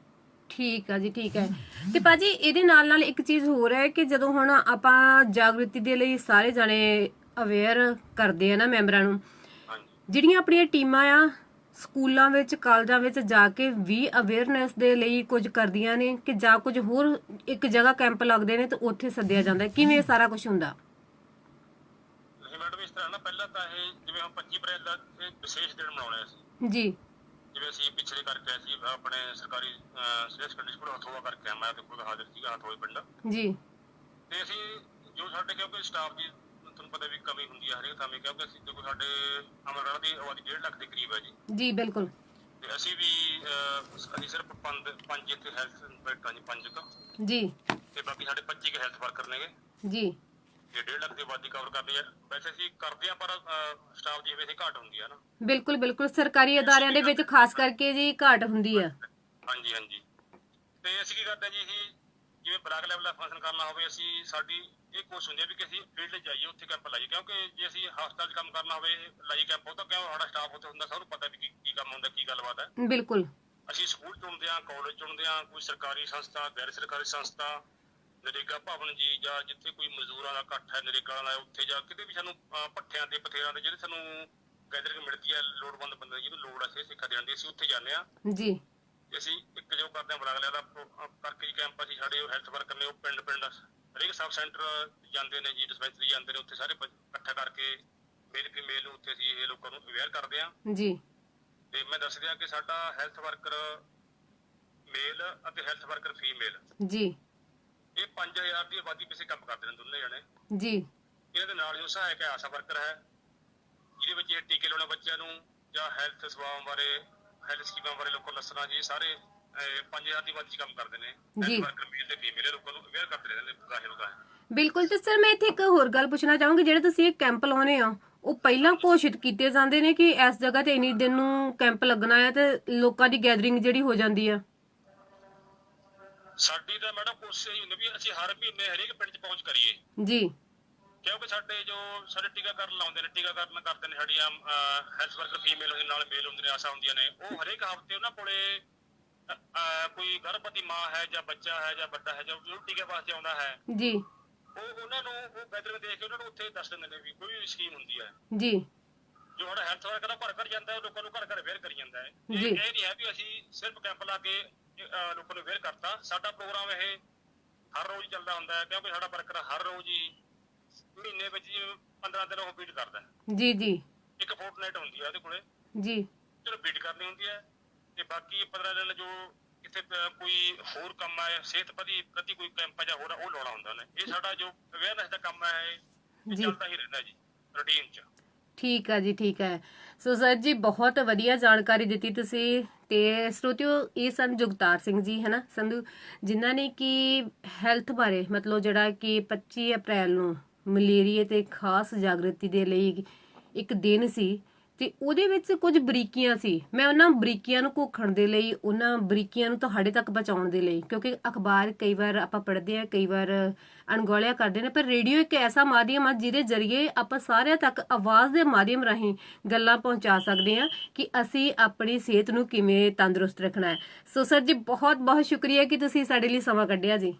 ਠੀਕ ਆ ਜੀ ਠੀਕ ਹੈ ਤੇ ਭਾਜੀ ਇਹਦੇ ਨਾਲ ਨਾਲ ਇੱਕ ਚੀਜ਼ ਹੋਰ ਹੈ ਕਿ ਜਦੋਂ ਹੁਣ ਆਪਾਂ ਜਾਗ੍ਰਿਤੀ ਦੇ ਲਈ ਸਾਰੇ ਜਣੇ ਅਵੇਅਰ ਕਰਦੇ ਆ ਨਾ ਮੈਂਬਰਾਂ ਨੂੰ। ਜਿਹੜੀਆਂ ਆਪਣੀਆਂ ਟੀਮਾਂ ਆ ਸਕੂਲਾਂ ਵਿੱਚ ਕਾਲਜਾਂ ਵਿੱਚ ਜਾ ਕੇ ਵੀ ਅਵੇਅਰਨੈਸ ਦੇ ਲਈ ਕੁਝ ਕਰਦੀਆਂ ਨੇ ਕਿ ਜਾਂ ਕੁਝ ਹੋਰ ਇੱਕ ਜਗ੍ਹਾ ਕੈਂਪ ਲੱਗਦੇ ਨੇ ਤੇ ਉੱਥੇ ਸੱਦਿਆ ਜਾਂਦਾ। ਕਿਵੇਂ ਇਹ ਸਾਰਾ ਕੁਝ ਹੁੰਦਾ? ਨਹੀਂ ਮੈਡਮ ਇਸ ਤਰ੍ਹਾਂ ਨਾ ਪਹਿਲਾਂ ਤਾਂ ਇਹ ਜਿਵੇਂ ਹੁਣ 25 ਅਪ੍ਰੈਲ ਦਾ ਵਿਸ਼ੇਸ਼ ਦਿਨ ਮਨਾਉਣਾ ਸੀ ਜੀ। ਜਿਵੇਂ ਅਸੀਂ ਪਿਛਲੇ ਕਰਕੇ ਸੀ ਆਪਣੇ ਸਰਕਾਰੀ ਸੀਨੀਅਰ ਸੈਕੰਡਰੀ ਸਕੂਲ ਹਥੋਆ ਕਰਕੇ ਮੈਂ ਤੇ ਖੁਦ ਹਾਜ਼ਰ ਸੀਗਾ ਹਥੋਏ ਪਿੰਡ। ਜੀ। ਤੇ ਅਸੀਂ ਜੋ ਸਾਡੇ ਕਿਉਂਕਿ ਸਟਾਫ ਦੀ ਤੁਹਾਨੂੰ ਪਤਾ ਵੀ ਕਮੀ ਹੁੰਦੀ ਹੈ ਹਰੇਕ ਥਾਂ 'ਤੇ ਕਿਉਂਕਿ ਅਸੀਂ ਦੇਖੋ ਸਾਡੇ ਅਮਰਗੜ੍ਹ ਦੀ ਆਬਾਦੀ 1.5 ਲੱਖ ਦੇ ਕਰੀਬ ਹੈ ਜੀ। ਜੀ ਬਿਲਕੁਲ। ਤੇ ਅਸੀਂ ਵੀ ਅਸੀਂ ਸਿਰਫ ਪੰਜ ਪੰਜ ਇੱਥੇ ਹੈਲਥ ਇੰਸਪੈਕਟਰਾਂ ਜੀ ਪੰਜ ਕੁ। ਜੀ। ਤੇ ਬਾਕੀ ਸਾਡੇ 25 ਕੁ ਹੈਲਥ ਵਰਕਰ ਨੇਗੇ। ਜੀ। ਤੇ 1.5 ਲੱਖ ਦੀ ਆਬਾਦੀ ਕਵਰ ਕਰਦੀ ਹੈ ਵੈਸੇ ਅਸੀਂ ਕਰਦੇ ਆ ਪਰ ਸਟਾਫ ਦੀ ਵੈਸੇ ਘਾਟ ਹੁੰਦੀ ਹੈ ਨਾ। ਬਿਲਕੁਲ ਬਿਲਕੁਲ। ਸਰਕਾਰੀ ਅਦਾਰਿਆਂ ਦੇ ਵਿੱਚ ਖਾਸ ਕਰਕੇ ਜੀ ਘਾਟ ਹੁੰਦੀ ਆ। ਹਾਂਜੀ ਹਾਂਜੀ। ਤੇ ਅਸੀਂ ਕੀ ਕਰਦੇ ਜੀ ਅਸੀਂ ਜਿਵੇਂ ਬਲਾਕ ਲੈਵਲ ਦਾ ਫੰਕਸ਼ਨ ਕਰਨਾ ਹੋਵੇ ਅਸੀਂ ਸਾਡੀ ਇਹ ਕੋਸ਼ਿਸ਼ ਹੁੰਦੀ ਵੀ ਕਿ ਅਸੀਂ ਫੀਲਡ ਜਾਈਏ ਉੱਥੇ ਕੈਂਪ ਲਾਈਏ। ਕਿਉਂਕਿ ਜੇ ਅਸੀਂ ਹਸਪਤਾਲ 'ਚ ਕੰਮ ਕਰਨਾ ਹੋਵੇ ਲਾਈ ਕੈਂਪ ਉਹ ਤਾਂ ਕਿਉਂ ਸਾਡਾ ਸਟਾਫ ਉੱਥੇ ਹੁੰਦਾ ਸਭ ਨੂੰ ਪਤਾ ਵੀ ਕੀ ਕੀ ਕੰਮ ਹੁੰਦਾ ਕੀ ਗੱਲਬਾਤ ਹੈ। ਬਿਲਕੁਲ। ਅਸੀਂ ਸਕੂਲ ਚੁਣਦੇ ਹਾਂ ਕਾਲਜ ਚੁਣਦੇ ਹਾਂ ਕੋਈ ਸਰਕਾਰੀ ਸੰਸਥਾ ਗੈਰ ਸਰਕਾਰੀ ਸੰਸਥਾ ਨਰੇਗਾ ਭਵਨ ਜੀ ਜਾਂ ਜਿੱਥੇ ਕੋਈ ਮਜ਼ਦੂਰਾਂ ਦਾ ਇਕੱਠ ਹੈ ਨਰੇਗਾ ਵਾਲਾ ਉੱਥੇ ਜਾ ਕਿਤੇ ਵੀ ਸਾਨੂੰ ਪੱਠਿਆਂ ਦੇ ਪਥੇਰਾਂ ਦੇ ਜਿਹੜੇ ਸਾਨੂੰ ਗੈਦਰਿੰਗ ਮਿਲਦੀ ਹੈ ਲੋੜਵੰਦ ਬੰਦੇ ਦੀ ਜਿਹਨੂੰ ਲੋੜ ਹੈ ਸੇ ਸਿੱਖਿਆ ਦੇਣ ਦੀ ਅਸੀਂ ਉੱਥੇ ਜਾਂਦੇ ਹਾਂ। ਜੀ। ਅਸੀਂ ਇੱਕ ਜੋ ਕਰਦੇ ਬਲਾਕ ਲਿਆ ਦਾ ਕਰਕੇ ਕੈਂਪ ਅਸੀਂ ਸਾਡੇ ਹੈਲਥ ਵਰਕਰ ਨੇ ਉਹ ਪਿੰਡ ਪਿੰਡ ਹਰੇਕ ਸਬ ਸੈਂਟਰ ਜਾਂਦੇ ਨੇ ਜੀ ਡਿਸਪੈਂਸਰੀ ਜਾਂਦੇ ਨੇ ਉੱਥੇ ਸਾਰੇ ਇਕੱਠਾ ਕਰਕੇ ਮੇਲ ਫੀਮੇਲ ਨੂੰ ਉੱਥੇ ਅਸੀਂ ਇਹ ਲੋਕਾਂ ਨੂੰ ਅਵੇਅਰ ਕਰਦੇ ਹਾਂ। ਜੀ। ਤੇ ਮੈਂ ਦੱਸ ਦਿਆਂ ਕਿ ਸਾਡਾ ਹੈਲਥ ਵਰਕਰ ਮੇਲ ਅਤੇ ਹੈਲਥ ਵਰਕਰ ਫੀਮੇਲ ਜੀ। ਇਹ 5000 ਦੀ ਆਬਾਦੀ ਪਿੱਛੇ ਕੰਮ ਕਰਦੇ ਨੇ ਦੋਨੇ ਜਣੇ। ਜੀ। ਇਹਨਾਂ ਦੇ ਨਾਲ ਜੋ ਸਹਾਇਕ ਹੈ ਆਸ਼ਾ ਵਰਕਰ ਹੈ ਜਿਹਦੇ ਵਿੱਚ ਇਹ ਟੀਕੇ ਲਾਉਣਾ ਬੱਚਿਆਂ ਨੂੰ ਜਾਂ ਹੈਲਥ ਸੇਵਾਵਾਂ ਬਾਰੇ ਹੈਲਥ ਸਕੀਮਾਂ ਬਾਰੇ ਲੋਕਾਂ ਨੂੰ ਦੱਸਣਾ ਜੀ ਇਹ ਸਾਰੇ 5000 ਦੀ 'ਚ ਕੰਮ ਕਰਦੇ ਨੇ। ਜੀ। ਵਰਕਰ ਮੇਲ ਤੇ ਫੀਮੇਲ ਲੋਕਾਂ ਨੂੰ ਅਵੇਅਰ ਕਰਦੇ ਰਹਿੰਦੇ ਨੇ ਜ਼ਾਹਿਰ ਹੁੰਦਾ ਬਿਲਕੁਲ ਤੇ ਸਰ ਮੈਂ ਇੱਥੇ ਇੱਕ ਹੋਰ ਗੱਲ ਪੁੱਛਣਾ ਚਾਹੂੰਗੀ ਜਿਹੜੇ ਤੁਸੀਂ ਇਹ ਕੈਂਪ ਲਾਉਨੇ ਆ ਉਹ ਪਹਿਲਾਂ ਘੋਸ਼ਿਤ ਕੀਤੇ ਜਾਂਦੇ ਨੇ ਕਿ ਇਸ ਜਗ੍ਹਾ ਤੇ ਇੰਨੀ ਦਿਨ ਨੂੰ ਕੈਂਪ ਲੱਗਣਾ ਹੈ ਤੇ ਲੋਕਾਂ ਦੀ ਗੈਦਰਿੰਗ ਜਿਹੜੀ ਹੋ ਜਾਂਦੀ ਆ? ਸਾਡੀ ਤਾਂ ਮੈਡਮ ਕੋਸ਼ਿਸ਼ ਇਹ ਹੁੰਦੀ ਵੀ ਅਸੀਂ ਹਰ ਮਹੀਨੇ ਹਰੇਕ ਪਿੰਡ 'ਚ ਪਹੁੰਚ ਕਰੀਏ। ਜੀ। ਕਿਉਂਕਿ ਸਾਡੇ ਜੋ ਸਾਡੇ ਟੀਕਾਕਰਨ ਲਾਉਂਦੇ ਨੇ ਟੀਕਾਕਰਨ ਕਰਦੇ ਨੇ ਸਾਡੀਆਂ ਹੈਲਥ ਵਰਕਰ ਫੀਮੇਲ ਹੁੰਦੇ ਨਾਲ ਮੇਲ ਹੁੰਦੇ ਨੇ ਆਸ਼ਾ ਹੁੰਦੀਆਂ ਨੇ ਉਹ ਹਰੇਕ ਹਫ਼ਤੇ ਉਹਨਾਂ ਕੋਲੇ ਕੋਈ ਗਰਭਵਤੀ ਮਾਂ ਹੈ ਜਾਂ ਬੱਚਾ ਹੈ ਜਾਂ ਵੱਡਾ ਹੈ ਜਾਂ ਜੋ ਟੀਕੇ ਵਾਸਤੇ ਆਉਂਦਾ ਹੈ ਜੀ। ਉਹ ਉਹਨਾਂ ਨੂੰ ਉਹ ਵੈਦਰ ਦੇਖ ਕੇ ਉਹਨਾਂ ਨੂੰ ਉੱਥੇ ਦੱਸ ਦਿੰਦੇ ਨੇ ਵੀ ਕੋਈ ਵੀ ਸਕੀਮ ਹੁੰਦੀ ਹੈ। ਜੀ। ਜੋ ਸਾਡਾ ਹੈਲਥ ਵਰਕਰ ਘਰ ਘਰ ਜਾਂਦਾ ਹੈ ਉਹ ਲੋਕਾਂ ਨੂੰ ਘਰ ਘਰ ਵੇਅਰ ਕਰੀ ਜਾਂਦਾ ਹੈ। ਇਹ ਨਹੀਂ ਹੈ ਵੀ ਅਸੀਂ ਸਿਰਫ ਕੈਂਪ ਲਾ ਕੇ ਲੋਕਾਂ ਨੂੰ ਵੇਅਰ ਕਰਤਾ। ਸਾਡਾ ਪ੍ਰੋਗਰਾਮ ਇਹ ਹਰ ਰੋਜ਼ ਚੱਲਦਾ ਹੁੰਦਾ ਹੈ ਕਿਉਂਕਿ ਸਾਡਾ ਵਰਕਰ ਹਰ ਰੋਜ਼ ਹੀ ਮਹੀਨੇ ਵਿੱਚ ਹੀ 15 ਦਿਨ ਉਹ ਬੀਟ ਕਰਦਾ ਹੈ। ਜੀ ਜੀ। ਇੱਕ ਫੋਰਟਨਾਈਟ ਹੁੰਦੀ ਹੈ ਉਹਦੇ ਕੋਲੇ। ਜੀ। ਚਲੋ ਬੀਟ ਕਰਨੀ ਹੁੰਦੀ ਹੈ ਤੇ ਬਾਕੀ 15 ਦਿਨ ਜੋ ਕਿਤੇ ਕੋਈ ਹੋਰ ਕੰਮ ਹੈ ਸਿਹਤ ਪ੍ਰਤੀ ਪ੍ਰਤੀ ਕੋਈ ਕੈਂਪ ਜਾਂ ਹੋਰ ਆ, ਉਹ ਲਾਉਣਾ ਹੁੰਦਾ ਨੇ ਇਹ ਸਾਡਾ ਜੋ ਅਵੇਅਰਨੈਸ ਦਾ ਕੰਮ ਹੈ ਇਹ ਜੀ। ਚੱਲਦਾ ਹੀ ਰਹਿੰਦਾ ਜੀ ਰੂਟੀਨ 'ਚ। ਠੀਕ ਹੈ ਜੀ ਠੀਕ ਹੈ ਸੋ ਸਰ ਜੀ ਬਹੁਤ ਵਧੀਆ ਜਾਣਕਾਰੀ ਦਿੱਤੀ ਤੁਸੀਂ ਤੇ ਸਰੋਤਿਓ ਇਹ ਸਨ ਜੁਗਤਾਰ ਸਿੰਘ ਜੀ ਹਨਾ? ਸੰਧੂ ਜਿਨ੍ਹਾਂ ਨੇ ਕਿ ਹੈਲਥ ਬਾਰੇ ਮਤਲਬ ਜਿਹੜਾ ਕਿ 25 ਅਪ੍ਰੈਲ ਨੂੰ ਮਲੇਰੀਏ ਤੇ ਖਾਸ ਜਾਗਰਤੀ ਦੇ ਲਈ ਇੱਕ ਦਿਨ ਸੀ ਤੇ ਉਹਦੇ ਵਿੱਚ ਕੁਝ ਬਰੀਕੀਆਂ ਸੀ। ਮੈਂ ਉਹਨਾਂ ਬਰੀਕੀਆਂ ਨੂੰ ਘੋਖਣ ਦੇ ਲਈ ਉਹਨਾਂ ਬਰੀਕੀਆਂ ਨੂੰ ਤੁਹਾਡੇ ਤੱਕ ਪਹੁੰਚਾਉਣ ਦੇ ਲਈ ਕਿਉਂਕਿ ਅਖਬਾਰ ਕਈ ਵਾਰ ਆਪਾਂ ਪੜ੍ਹਦੇ ਆ ਕਈ ਵਾਰ ਅਣਗੌਲਿਆ ਕਰਦੇ ਨੇ ਪਰ ਰੇਡੀਓ ਇੱਕ ਐਸਾ ਮਾਧਿਅਮ ਆ ਜਿਹਦੇ ਜ਼ਰੀਏ ਆਪਾਂ ਸਾਰਿਆਂ ਤੱਕ ਆਵਾਜ਼ ਦੇ ਮਾਧਿਅਮ ਰਾਹੀਂ ਗੱਲਾਂ ਪਹੁੰਚਾ ਸਕਦੇ ਆ ਕਿ ਅਸੀਂ ਆਪਣੀ ਸਿਹਤ ਨੂੰ ਕਿਵੇਂ ਤੰਦਰੁਸਤ ਰੱਖਣਾ ਹੈ। ਸੋ ਸਰ ਜੀ ਬਹੁਤ ਬਹੁਤ ਸ਼ੁਕਰੀਆ ਕਿ ਤੁਸੀਂ ਸਾਡੇ ਲਈ ਸਮਾਂ ਕੱਢਿਆ ਜੀ।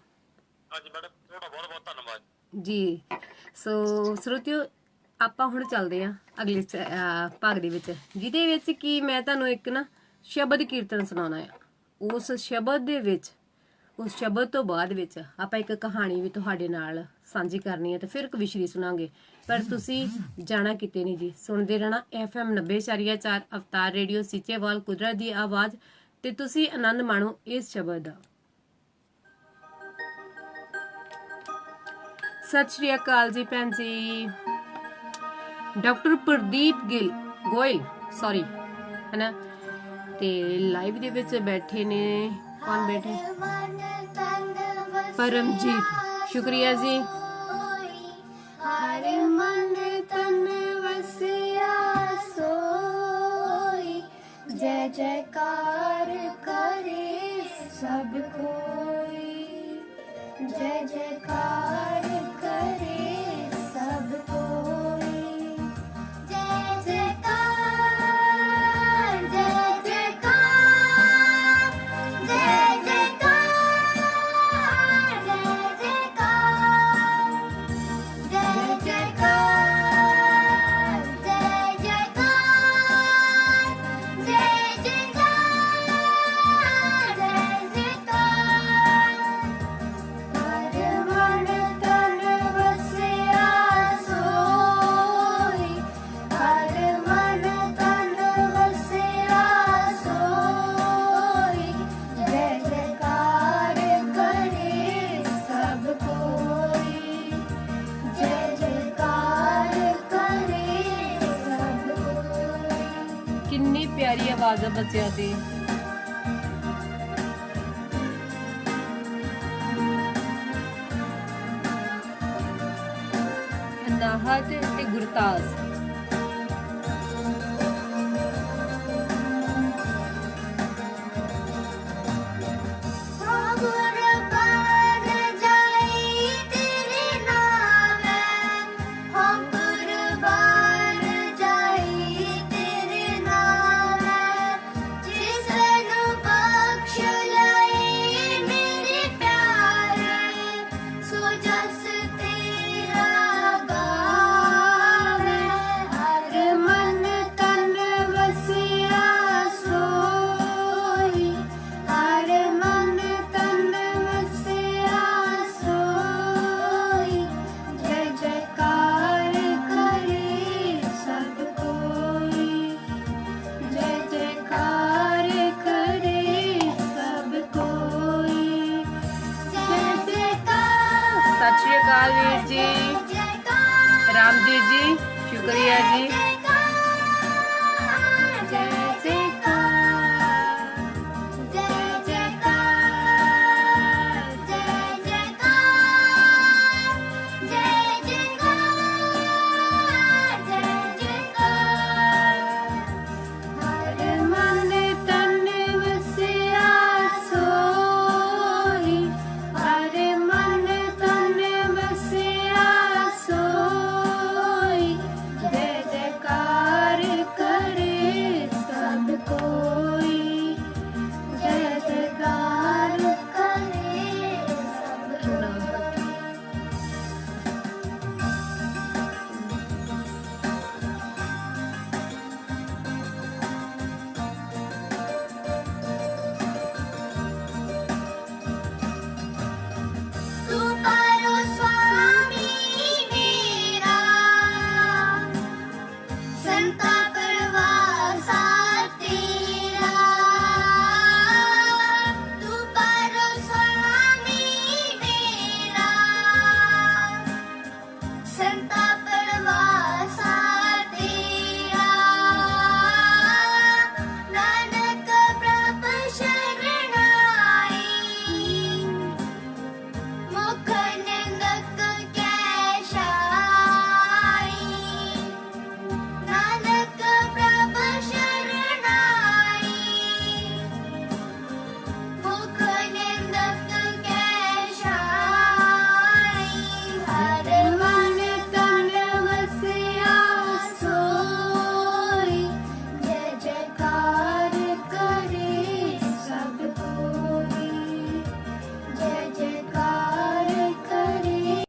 ਹਾਂਜੀ ਮੈਡਮ ਤੁਹਾਡਾ ਬਹੁਤ ਬਹੁਤ ਧੰਨਵਾਦ। ਜੀ। ਸੋ ਸਰੋਤਿਓ ਆਪਾਂ ਹੁਣ ਚੱਲਦੇ ਆਂ ਅਗਲੇ ਭਾਗ ਦੇ ਵਿੱਚ, ਜਿਹਦੇ ਵਿੱਚ ਕੀ ਮੈਂ ਤੁਹਾਨੂੰ ਇੱਕ ਨਾ ਸ਼ਬਦ ਕੀਰਤਨ ਸੁਣਾਉਣਾ ਆ। ਉਸ ਸ਼ਬਦ ਦੇ ਵਿੱਚ, ਉਸ ਸ਼ਬਦ ਤੋਂ ਬਾਅਦ ਵਿੱਚ ਆਪਾਂ ਇੱਕ ਕਹਾਣੀ ਵੀ ਤੁਹਾਡੇ ਨਾਲ ਸਾਂਝੀ ਕਰਨੀ ਹੈ ਤੇ ਫਿਰ ਕਵਿਸ਼ਰੀ ਸੁਣਾਂਗੇ। ਪਰ ਤੁਸੀਂ ਜਾਣਾ ਕਿਤੇ ਨਹੀਂ ਜੀ। ਸੁਣਦੇ ਰਹਿਣਾ FM 90.4 ਅਵਤਾਰ ਰੇਡੀਓ ਸੀਚੇਵਾਲ ਕੁਦਰਤ ਦੀ ਆਵਾਜ਼ ਤੇ ਤੁਸੀਂ ਆਨੰਦ ਮਾਣੋ ਇਸ ਸ਼ਬਦ ਦਾ। ਸਤਿ ਸ਼੍ਰੀ ਅਕਾਲ ਜੀ ਭੈਣ ਜੀ। ਡਾਕਟਰ ਪ੍ਰਦੀਪ ਗਿੱਲ ਗੋਇਲ ਸੌਰੀ ਹੈਨਾ? ਤੇ ਲਾਈਵ ਦੇ ਵਿੱਚ ਬੈਠੇ ਨੇ, ਕੌਣ ਬੈਠੇ? ਪਰਮਜੀਤ, ਸ਼ੁਕਰੀਆ ਜੀ। ਹਰ ਮਨ ਤਨ ਵਸਿਆ ਸੋਈ, ਜੈ ਜੈਕਾਰ ਕਰੇ ਸਭ ਕੋਈ। ਜੈ ਜੈਕਾਰ ਆਵਾਜ਼ ਆ ਬੱਚਿਆਂ ਦੀ। ਨਾਹਤ ਤੇ ਗੁਰਤਾਜ